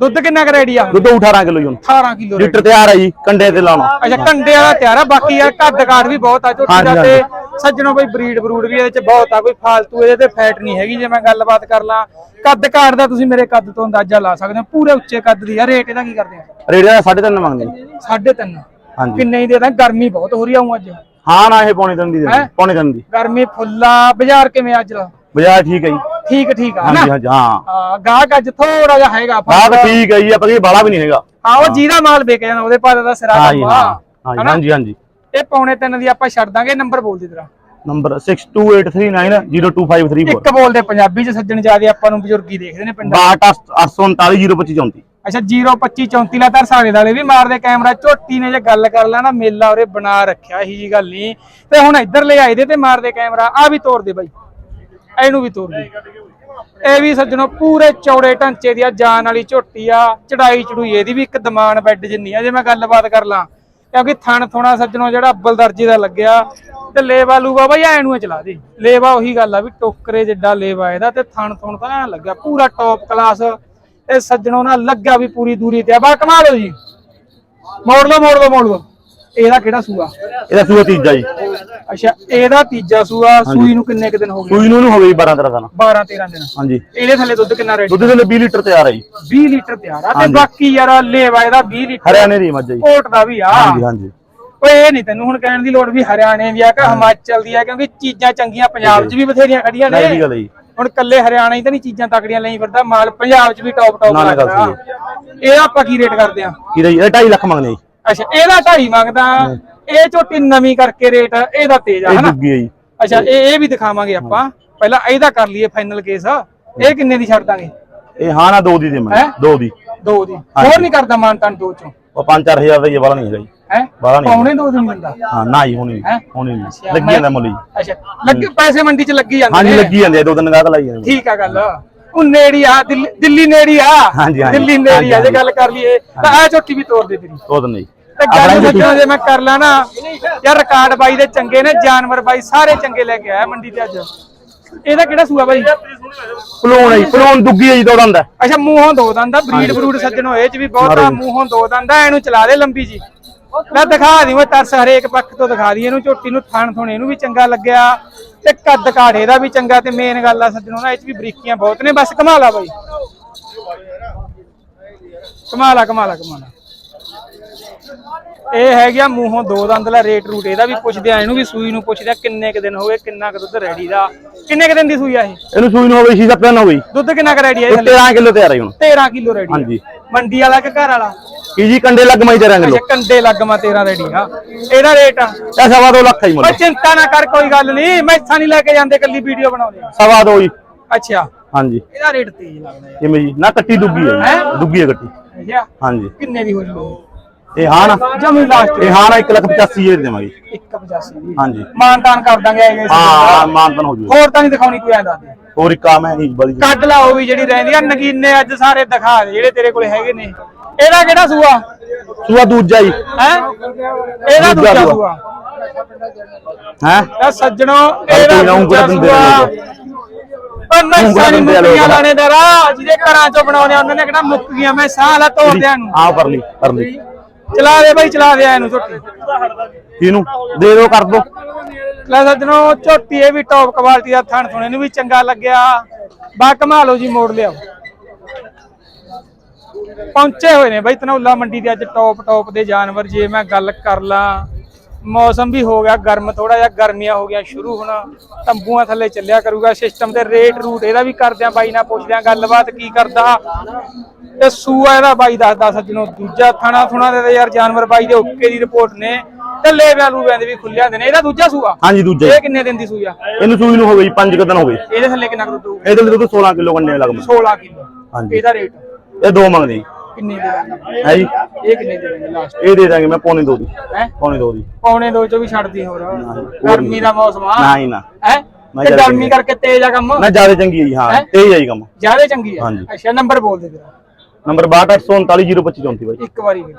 ਦੁੱਧ ਕਿੰਨਾ ਕੁ ਰੈਡੀ ਆ? ਦੁੱਧ 18 ਕਿਲੋ ਜੀ ਹੁਣ। 18 ਕਿਲੋ ਲੀਟਰ ਤਿਆਰ ਹੈ ਜੀ ਕੰਡੇ ਤੇ ਲਾਉਣਾ। ਅੱਛਾ ਕੰਡੇ ਵਾਲਾ ਤਿਆਰ ਆ ਬਾਕੀ ਯਾਰ ਕੱਦ ਕਾਠ ਵੀ ਬਹੁਤ ਆ ਝੋਟੀ ਦਾ ਤੇ ਸੱਜਣੋ ਬਈ ਬਰੀਡ ਬਰੂਡ ਵੀ ਇਹਦੇ ਚ ਬਹੁਤ ਆ ਕੋਈ ਫਾਲਤੂ ਇਹਦੇ ਤੇ ਫੈਟ ਨਹੀਂ ਹੈਗੀ ਜੇ ਮੈਂ ਗੱਲਬਾਤ ਕਰ ਲਾਂ। ਕੱਦ ਕਾਠ ਦਾ ਤੁਸੀਂ ਮੇਰੇ ਕੱਦ ਤੋਂ ਅੰਦਾਜ਼ਾ ਲਾ ਸਕਦੇ ਹੋ ਪੂਰੇ ਉੱਚੇ ਕੱਦ ਦੀ ਆ ਰੇਟ ਇਹਦਾ ਕੀ ਕਰਦੇ ਆ? ਰੇਟ ਦਾ 3.5 ਮੰਗਦੇ ਜੀ ਸਾਢੇ ਤਿੰਨ। ਹਾਂਜੀ। ਕਿੰਨੇ ਹੀ ਦੇ ਦਾਂ? ਗਰਮੀ ਬਹੁਤ ਹੋ ਰਹੀ ਆ ਊਂ ਅੱਜ। ਹਾਂ ਨਾ ਇਹ ਪੌਣੇ ਦਿਨ ਦੀ ਪੌਣੇ ਦਿਨ ਦੀ। ਗਰਮੀ ਫੁੱਲਾ ਬਾਜ਼ਾਰ ਕਿਵੇਂ ਅੱਜ ਦਾ? ਬਾਜ਼ਾਰ ਠੀਕ ਹੈ ਜੀ। ਠੀਕ ਠੀਕ ਆ ਹਾਂਜੀ ਹਾਂਜੀ ਹਾਂ। ਹਾਂ ਗਾਹਕ ਅੱਜ ਥੋੜਾ ਜਿਹਾ ਹੈਗਾ ਬਾਤ ਠੀਕ ਹੈ ਜੀ ਆਪਾਂ ਕੀ ਬਾਲਾ ਵੀ ਨਹੀਂ ਹੈਗਾ। ਹਾਂ ਉਹ ਜਿਹਦਾ ਮਾਲ ਵਿਕ ਜਾਂਦਾ ਉਹਦੇ ਪਾਦੇ ਦਾ ਸਿਰਾ ਹਾਂ ਜੀ ਕੰਮ ਹਾਂ। ਹਾਂਜੀ, ਹਨਾ? ਹਾਂਜੀ ਹਾਂਜੀ। ਇਹ ਪੌਣੇ ਤਿੰਨ ਦੀ ਆਪਾਂ ਛੱਡ ਦਾਂਗੇ ਨੰਬਰ ਬੋਲ ਦੇ ਤੇਰਾ ਨੰਬਰ 6283902534 ਇੱਕ ਬੋਲਦੇ ਪੰਜਾਬੀ ਚ ਸੱਜਣ ਜਿਆਦੇ ਆਪਾਂ ਨੂੰ ਬਜ਼ੁਰਗੀ ਦੇਖਦੇ ਨੇ ਪਿੰਡਾਂ 6283902534 ਅੱਛਾ 02534 ਲਾ ਤਰ ਸਾਲੇ ਵਾਲੇ ਵੀ ਮਾਰਦੇ ਕੈਮਰਾ ਝੋਟੀ ਨੇ ਜੇ ਗੱਲ ਕਰ ਲਾ ਨਾ ਮੇਲਾ ਉਰੇ ਬਣਾ ਰੱਖਿਆ ਇਹੀ ਜੀ ਗੱਲ ਨਹੀਂ। ਤੇ ਹੁਣ ਇੱਧਰ ਲੈ ਆਏ ਦੇ ਤੇ ਮਾਰਦੇ ਕੈਮਰਾ ਆ ਵੀ ਤੋੜ ਦੇ ਬਾਈ। ਇਹਨੂੰ ਵੀ ਤੋੜ ਦੇ ਇਹ ਵੀ ਸੱਜਣੋ ਪੂਰੇ ਚੌੜੇ ਢਾਂਚੇ ਦੀ ਆ, ਜਾਨ ਵਾਲੀ ਝੋਟੀ ਆ, ਚੜਾਈ ਚੜੂਈ ਇਹਦੀ ਵੀ ਇੱਕ ਦਮਾਨ ਬੈੱਡ ਜਿੰਨੀ ਆ, ਜੇ ਮੈਂ ਗੱਲਬਾਤ ਕਰ ਲਾਂ। ਕਿਉਂਕਿ ਥਣ ਥੋਣਾ ਸੱਜਣੋ ਜਿਹੜਾ ਅੱਬਲ ਦਰਜੀ ਦਾ ਲੱਗਿਆ, ਤੇ ਲੇਵਾ ਲੂਵਾ ਬਾਈ ਐ ਨੂੰ ਚਲਾ ਦੇ। ਲੇਵਾ ਉਹੀ ਗੱਲ ਆ ਵੀ ਟੋਕਰੇ ਜਿੱਡਾ ਲੇਵਾ ਇਹਦਾ ਤੇ ਥਣ ਥੁਣ ਤਾਂ ਐ ਲੱਗਿਆ, ਪੂਰਾ ਟੌਪ ਕਲਾਸ ਇਹ ਸੱਜਣੋ ਨਾਲ ਲੱਗਾ ਵੀ ਪੂਰੀ ਦੂਰੀ ਤੇ ਆ। ਬਾ ਕਮਾ ਲਓ ਜੀ। ਮੋੜ ਲਓ ਮੋੜ ਲਓ ਮੋੜ ਲਓ। ਇਹਦਾ ਕਿਹੜਾ ਸੂਆ? ਇਹਦਾ ਸੂਆ ਤੀਜਾ ਜੀ। ਅੱਛਾ ਇਹਦਾ ਤੀਜਾ ਸੂਆ ਸੂਈ ਨੂੰ ਕਿੰਨੇ ਕੁ ਦਿਨ ਹੋ ਗਏ? ਸੂਈ ਨੂੰ ਇਹਨੂੰ ਹੋ ਗਈ 12 13 ਦਿਨ। 12 13 ਦਿਨ। ਹਾਂਜੀ। ਇਹਦੇ ਥੱਲੇ ਦੁੱਧ ਕਿੰਨਾ ਰੇਟ ਦੁੱਧ ਦੇ 20 ਲੀਟਰ ਤਿਆਰ ਹੈ ਜੀ। 20 ਲੀਟਰ ਤਿਆਰ ਆ। ਤੇ ਹਾਂਜੀ। ਬਾਕੀ ਯਾਰ ਲੇਵਾ ਇਹਦਾ 20 ਲੀਟਰ। ਹਰਿਆਣੇ ਦੀ ਮੱਝ ਹੈ ਜੀ। ਕੋਟ ਦਾ ਵੀ ਆ। ਹਾਂਜੀ ਹਾਂਜੀ। ਓਏ ਇਹ ਨਹੀਂ ਤੈਨੂੰ ਹੁਣ ਕਹਿਣ ਦੀ ਲੋੜ ਵੀ ਹਰਿਆਣੇ ਦੀ ਆ ਕਿ ਹਿਮਾਚਲ ਦੀ ਆ ਕਿਉਂਕਿ ਚੀਜ਼ਾਂ ਚੰਗੀਆਂ ਪੰਜਾਬ 'ਚ ਵੀ ਬਥੇਰੀਆਂ ਖੜੀਆਂ ਨਹੀਂ ਨੇ ਦੀ ਗੱਲ ਹੈ ਜੀ। ਹੁਣ ਕੱਲੇ ਹਰਿਆਣਾ ਹੀ ਤਾਂ ਨਹੀਂ ਚੀਜ਼ਾਂ ਤਕੜੀਆਂ ਲਈ ਫਿਰਦਾ। ਮਾਲ ਪੰਜਾਬ 'ਚ ਵੀ ਟੌਪ ਟੌਪ ਨਾ, ਨਾ, ਗੱਲ ਆਪਾਂ ਕੀ ਰੇਟ ਕਰਦੇ ਆ? ਕੀ ਰਹੀ ਇਹ 2.5 ਲੱਖ ਮੰਗਦੇ ਜੀ। ਅੱਛਾ ਇਹਦਾ ਢਾਈ ਮੰਗਦਾ ਇਹ ਝੋਟੀ ਨਵੀਂ ਕਰਕੇ ਰੇਟ ਇਹਦਾ ਤੇਜ਼ ਆ ਇਹ ਹਨਾ? ਦੁੱਗੀ ਹੈ ਜੀ। ਅੱਛਾ ਇਹ ਇਹ ਵੀ ਦਿਖਾਵਾਂਗੇ ਆਪਾਂ। ਪਹਿਲਾਂ ਇਹਦਾ ਕਰ ਲਈਏ ਫਾਈਨਲ ਕੇਸ ਇਹ ਕਿੰਨੇ ਦੀ ਛੱਡ ਦਾਂਗੇ? ਇਹ ਹਾਂ ਨਾ ਦੋ ਦੀ ਦੇ ਮੈਂ ਹੈਂ? ਦੋ ਦੀ। ਦੋ ਦੀ। ਹੋਰ ਨਹੀਂ ਕਰਦਾ ਮਾਨਤਾਨ ਦੋ ਚੋਂ? ਉਹ 5-4000 ਦਾ ਹੀ ਵਾਲਾ ਨਹੀਂ ਹੈਗਾ ਜੀ। ਹੈ? ਬਾਹਲਾ ਨਹੀਂ ਪੌਣੇ ਦੋ ਦੀ ਮਿਲਦਾ। ਹਾਂ ਨਾ ਹੁਣੀ ਹੈਂ? ਹੁਣੀ ਅੱਛਾ, ਨਹੀਂ ਲੱਗੀ ਜਾਂਦਾ ਮੁੱਲ ਜੀ। ਅੱਛਾ ਲੱਗੇ ਪੈਸੇ ਮੰਡੀ 'ਚ ਲੱਗੀ ਜਾਂਦੇ ਹਾਂਜੀ ਨੇ। ਲੱਗੀ ਜਾਂਦੇ ਆ, ਦੋ ਦਿਨ ਗਾਹਕ ਲਾਈ ਜਾਂਦੇ ਠੀਕ ਆ ਗੱਲ। ਉਹ ਨੇੜੀ ਆ ਦਿੱਲੀ ਦਿੱਲੀ ਨੇੜੀ ਆ। ਹਾਂਜੀ, ਹਾਂਜੀ। ਦਿੱਲੀ ਨੇੜੀ ਆ ਜੇ ਹਾਂਜੀ, ਗੱਲ ਕਰ ਲਈਏ ਤਾਂ ਆ ਝੋਟੀ ਵੀ ਤੋੜ ਦੇ ਤੇਰੀ। ਦੋ ਦਿਨ ਜੀ ਤੇ ਗੱਲ ਸੱਜਣਾ ਜੇ ਮੈਂ ਕਰ ਲਾ ਨਾ ਯਾਰ ਰਿਕਾਰਡ ਬਾਈ ਦੇ ਚੰਗੇ ਨੇ ਜਾਨਵਰ ਬਾਈ ਸਾਰੇ ਚੰਗੇ ਲੈ ਕੇ ਆਇਆ ਮੰਡੀ ਤੇ ਅੱਜ। ਇਹਦਾ ਕਿਹੜਾ ਸੂਆ ਬਾਈ? ਪਲੂਣ ਹੈ ਜੀ ਪਲੂਣ ਦੁੱਗੀ ਹੈ ਜੀ ਦੋ ਦੰਦ ਹੈ ਅੱਛਾ ਮੂੰਹੋਂ ਦੋ ਦੰਦ ਬਰੀਡ ਬਰੂਡ ਸੱਜਣੋ ਇਹ ਚ ਵੀ ਬਹੁਤ ਆ ਮੂੰਹੋਂ ਦੋ ਦੰਦ ਆ ਇਹਨੂੰ ਚਲਾ ਦੇ ਲੰਬੀ ਜੀ। ਲੈ ਦਿਖਾ ਦੀ ਮੈਂ ਤਰਸ ਹਰੇਕ ਪੱਖ ਤੋਂ ਦਿਖਾ ਦੀ ਇਹਨੂੰ ਝੋਟੀ ਨੂੰ ਥਣ ਥੁਣ ਇਹਨੂੰ ਵੀ ਚੰਗਾ ਲੱਗਿਆ। ਤੇ ਕੱਦ ਕਾਠੇ ਦਾ ਵੀ ਚੰਗਾ ਤੇ ਮੇਨ ਗੱਲ ਆ ਸੱਜਣੋ ਨਾ ਇਹ ਚ ਵੀ ਬਰੀਕੀਆਂ ਬਹੁਤ ਨੇ। ਬਸ ਕਮਾਲ ਆ ਬਾਈ। ਕਮਾਲ ਆ ਕਮਾਲ ਆ ਕਮਾਲ ਆ। ਇਹ ਹੈਗਾ ਮੂੰਹੋਂ ਦੋ ਦੰਦ ਲੈ ਰੇਟ ਰੂਟ ਇਹਦਾ ਵੀ ਪੁੱਛਦੇ ਆ ਇਹਨੂੰ ਵੀ ਸੂਈ ਨੂੰ ਪੁੱਛਦੇ ਆ ਕਿੰਨੇ ਕ ਦਿਨ ਹੋ ਗਏ ਕਿੰਨਾ ਕ ਦੁੱਧ ਰੈਡੀ ਦਾ। ਕਿੰਨੇ ਕ ਦਿਨ ਦੀ ਸੂਈ ਆ ਇਹ? ਇਹਨੂੰ ਸੂਈ ਨੂੰ ਹੋ ਗਈ 6-7 ਦਿਨ ਹੋ ਗਈ। ਦੁੱਧ ਕਿੰਨਾ ਕ ਰੈਡੀ ਆ ਇਹ ਇਹ ਥੱਲੇ 13 ਕਿਲੋ ਤਿਆਰ ਹੈ ਹੁਣ। 13 ਕਿਲੋ ਰੈਡੀ ਹਾਂਜੀ। ਮੰਡੀ ਵਾਲਾ ਕਿ ਘਰ ਵਾਲਾ? ਕੀ ਜੀ ਕੰਡੇ ਲੱਗ ਮਈ 13 ਕਿਲੋ ਅੱਛਾ ਕੰਡੇ ਲੱਗਮਾ 13 ਰੈਡੀ ਆ ਇਹਦਾ ਰੇਟ ਆ। ਇਹ ਸਵਾ ਦੋ ਲੱਖ ਹੈ ਜੀ ਮੁੱਲ। ਚਿੰਤਾ ਨਾ ਕਰ ਕੋਈ ਗੱਲ ਨਹੀਂ। ਮੈਥਾਂ ਨਹੀਂ ਲੈ ਕੇ ਜਾਂਦੇ ਕੱਲੀ ਵੀਡੀਓ ਬਣਾਉਂਦੇ। ਆ ਸਵਾ ਦੋ ਜੀ। ਅੱਛਾ। ਹਾਂਜੀ। ਇਹਦਾ ਰੇਟ ਤੇਜ਼ ਲੱਗਦਾ ਕਿਵੇਂ ਜੀ? ਨਾ ਕੱਟੀ ਦੁੱਗੀ ਹੈ? ਜੀ ਦੁੱਗੀ ਹੈ ਕੱਟੀ। ਅੱਛਾ। ਹਾਂਜੀ। ਕਿੰਨੇ ਦੀ ਹੋ ਜੂ ਇਹ ਹਾਂ ਨਾ ਜਮੀ ਲਾਸਟ ਇਹ ਹਾਂ ਨਾ 1 ਲੱਖ 85 ਹਜ਼ਾਰ ਦੇਵਾਂਗੇ। 185 ਦੀ ਹਾਂਜੀ। ਮਾਨਤਾਨ ਕਰ ਦਾਂਗੇ ਹਾਂ ਮਾਨਤਨ ਹੋ ਜੂਗਾ ਹੋਰ ਤਾਂ ਨਹੀਂ ਦਿਖਾਉਣੀ ਕੋਈ ਐਂਦਾ ਹੋਰ ਇੱਕ ਕੰਮ ਹੈ ਨਹੀਂ ਬੜੀ ਕੱਢ ਲਾ ਉਹ ਵੀ ਜਿਹੜੀ ਰਹਿੰਦੀ ਆ। ਨਗੀਨੇ ਅੱਜ ਸਾਰੇ ਦਿਖਾ ਦੇ ਜਿਹੜੇ ਤੇਰੇ ਕੋਲੇ ਹੈਗੇ ਨੇ। ਇਹਦਾ ਕਿਹੜਾ ਸੂਆ? ਸੂਆ ਦੂਜਾ ਜੀ ਹੈ? ਇਹਦਾ ਦੂਜਾ ਦੂਜਾ ਸੂਆ। ਹੈ? ਤਾਂ ਸੱਜਣੋ ਇਹਦਾ ਦੂਜਾ ਸੂਆ। ਉਹ ਮੈਂ ਉਂਗਲਾਂ ਸਾਰੀ ਦਿੰਦੇ ਆ ਲੋਕ। ਮੁੱਕੀਆਂ ਲਾਣੇ ਦਾ ਰਾਹ ਜਿਹਦੇ ਘਰਾਂ ਚੋਂ ਬਣਾਉਣੇ ਆ, ਉਹਨਾਂ ਨੇ ਕਿਹੜਾ ਮੁੱਕ ਗਈਆਂ? ਮੈਂ ਸਾਹ ਲਾ ਤੋੜਦਿਆਂ ਨੂੰ ਆਹ ਕਰ ਲਈ ਕਰ ਲਈ ਚਲਾ ਦੇ ਬਾਈ ਚਲਾ ਦੇ ਇਹਨੂੰ ਝੋਟੀ। ਇਹਨੂੰ ਦੇ ਦਿਓ ਕਰ ਦੋ ਲੈ ਸੱਜਣੋ ਝੋਟੀ ਇਹ ਵੀ ਟੌਪ ਕੁਆਲਿਟੀ ਦਾ ਥਣ ਥੁਣੇ ਨੂੰ ਵੀ ਚੰਗਾ ਲੱਗਿਆ। ਬਾ ਕਮਾਲੋ ਜੀ ਮੋੜ ਲਿਆਓ। ਪਹੁੰਚੇ ਹੋਏ ਨੇ ਬਾਈ ਧਨੌਲਾ ਮੰਡੀ ਦੇ ਅੱਜ ਟੌਪ ਟੌਪ ਦੇ ਜਾਨਵਰ ਜੇ ਮੈਂ ਗੱਲ ਕਰ ਲਾਂ ਮੌਸਮ ਵੀ ਹੋ ਗਿਆ ਗਰਮ ਥੋੜਾ ਜਿਹਾ ਗਰਮੀਆਂ ਹੋ ਗਿਆ ਸ਼ੁਰੂ ਹੁਣ ਤੰਬੂਆਂ ਥੱਲੇ ਚੱਲਿਆ ਕਰੂਗਾ ਸਿਸਟਮ ਤੇ ਰੇਟ ਰੂਟ ਇਹਦਾ ਵੀ ਕਰਦੇ ਆ ਬਾਈ ਨਾਲ ਪੁੱਛਦੇ ਆ ਗੱਲਬਾਤ ਕੀ ਕਰਦਾ ਤੇ ਸੂਆ ਇਹਦਾ ਬਾਈ ਦੱਸਦਾ ਸੱਜਣੋ ਦੂਜਾ ਥਣਾ ਥੁਣਾ ਦੇ ਯਾਰ ਜਾਨਵਰ ਬਾਈ ਦੇ ਓਕੇ ਦੀ ਰਿਪੋਰਟ ਨੇ ਤੇ ਲੇਵਿਆਂ ਲੂਵਿਆਂ ਦੇ ਵੀ ਖੁੱਲਿਆਂ ਦੇ ਨੇ ਇਹਦਾ ਦੂਜਾ ਸੂਆ ਹਾਂਜੀ ਦੂਜਾ। ਇਹ ਕਿੰਨੇ ਦਿਨ ਦੀ ਸੂਈ ਆ ਇਹਨੂੰ ਸੂਈ ਨੂੰ ਹੋ ਗਈ 5 ਦਿਨ ਹੋ ਗਏ ਇਹਦੇ ਥੱਲੇ ਕਿੰਨਾ ਕੁ ਦੁੱਧ? ਇਹਦੇ ਲਈ ਦੁੱਧ 16 ਕਿਲੋ ਕੰਡੇ ਲੱਗ 16 ਕਿਲੋ ਹਾਂਜੀ। ਇਹਦਾ ਰੇਟ ਇਹ ਦੋ ਮੰਗਦੇ। ਜੀ ਕਿੰਨੇ ਦੇ ਦਾਂਗੇ ਹੈ ਜੀ। ਇਹ ਕਿੰਨੇ ਦੇ ਦਾਂਗੇ ਲਾਸਟ ਇਹ ਦੇ ਦਾਂਗੇ ਮੈਂ ਪੌਣੇ ਦੋ ਦੀ। ਹੈ? ਪੌਣੇ ਦੋ ਦੀ। ਪੌਣੇ ਦੋ ਚੋਂ ਵੀ ਛੱਡਦੀ ਹੋਰ। ਗਰਮੀ। ਦਾ ਮੌਸਮ ਆ। ਨਾ ਹੀ ਨਾ। ਹੈ? ਤੇ ਗਰਮੀ ਕਰਕੇ ਤੇਜ਼ ਆ ਕੰਮ? ਨਾ ਜ਼ਿਆਦਾ ਚੰਗੀ ਹੈ ਜੀ ਹਾਂ। ਹੈਂ? ਤੇਜ਼ ਹੈ ਜੀ ਕੰਮ। ਜ਼ਿਆਦਾ ਚੰਗੀ ਹਾਂਜੀ। ਅੱਛਾ ਨੰਬਰ ਬੋਲ ਦੇ ਤੇਰਾ। ਨੰਬਰ 6283402534 ਬਾਈ। ਇੱਕ ਵਾਰੀ ਵੀ।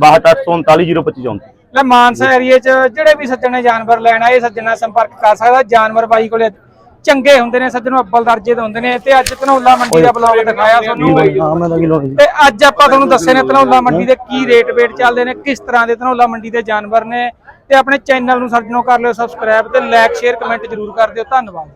6283402534 ਲੈ ਮਾਨਸਾ ਏਰੀਏ ਚ ਜਿਹੜੇ ਵੀ ਸੱਜਣ ਨੇ ਜਾਨਵਰ ਲੈਣਾ ਇਹ ਸੱਜਣਾ ਸੰਪਰਕ ਕਰ ਸਕਦਾ। ਜਾਨਵਰ ਬਾਈ ਕੋਲੇ ਚੰਗੇ ਹੁੰਦੇ ਨੇ ਸੱਜਣੋਂ ਅੱਬਲ ਦਰਜੇ ਦੇ ਹੁੰਦੇ ਨੇ ਤੇ ਅੱਜ ਧਨੌਲਾ ਮੰਡੀ ਦਾ ਬਲੌਗ ਦਿਖਾਇਆ ਤੁਹਾਨੂੰ। ਤੇ ਅੱਜ ਆਪਾਂ ਤੁਹਾਨੂੰ ਦੱਸੇ ਨੇ ਧਨੌਲਾ ਮੰਡੀ ਦੇ ਕੀ ਰੇਟ ਵੇਟ ਚੱਲਦੇ ਨੇ ਕਿਸ ਤਰ੍ਹਾਂ ਦੇ ਧਨੌਲਾ ਮੰਡੀ ਦੇ ਜਾਨਵਰ ਨੇ। ਤੇ ਆਪਣੇ ਚੈਨਲ ਨੂੰ ਸੱਜਣੋਂ ਕਰ ਲਿਓ ਸਬਸਕ੍ਰਾਈਬ ਤੇ ਲਾਈਕ ਸ਼ੇਅਰ ਕਮੈਂਟ ਜ਼ਰੂਰ ਕਰ ਦਿਓ। ਧੰਨਵਾਦ।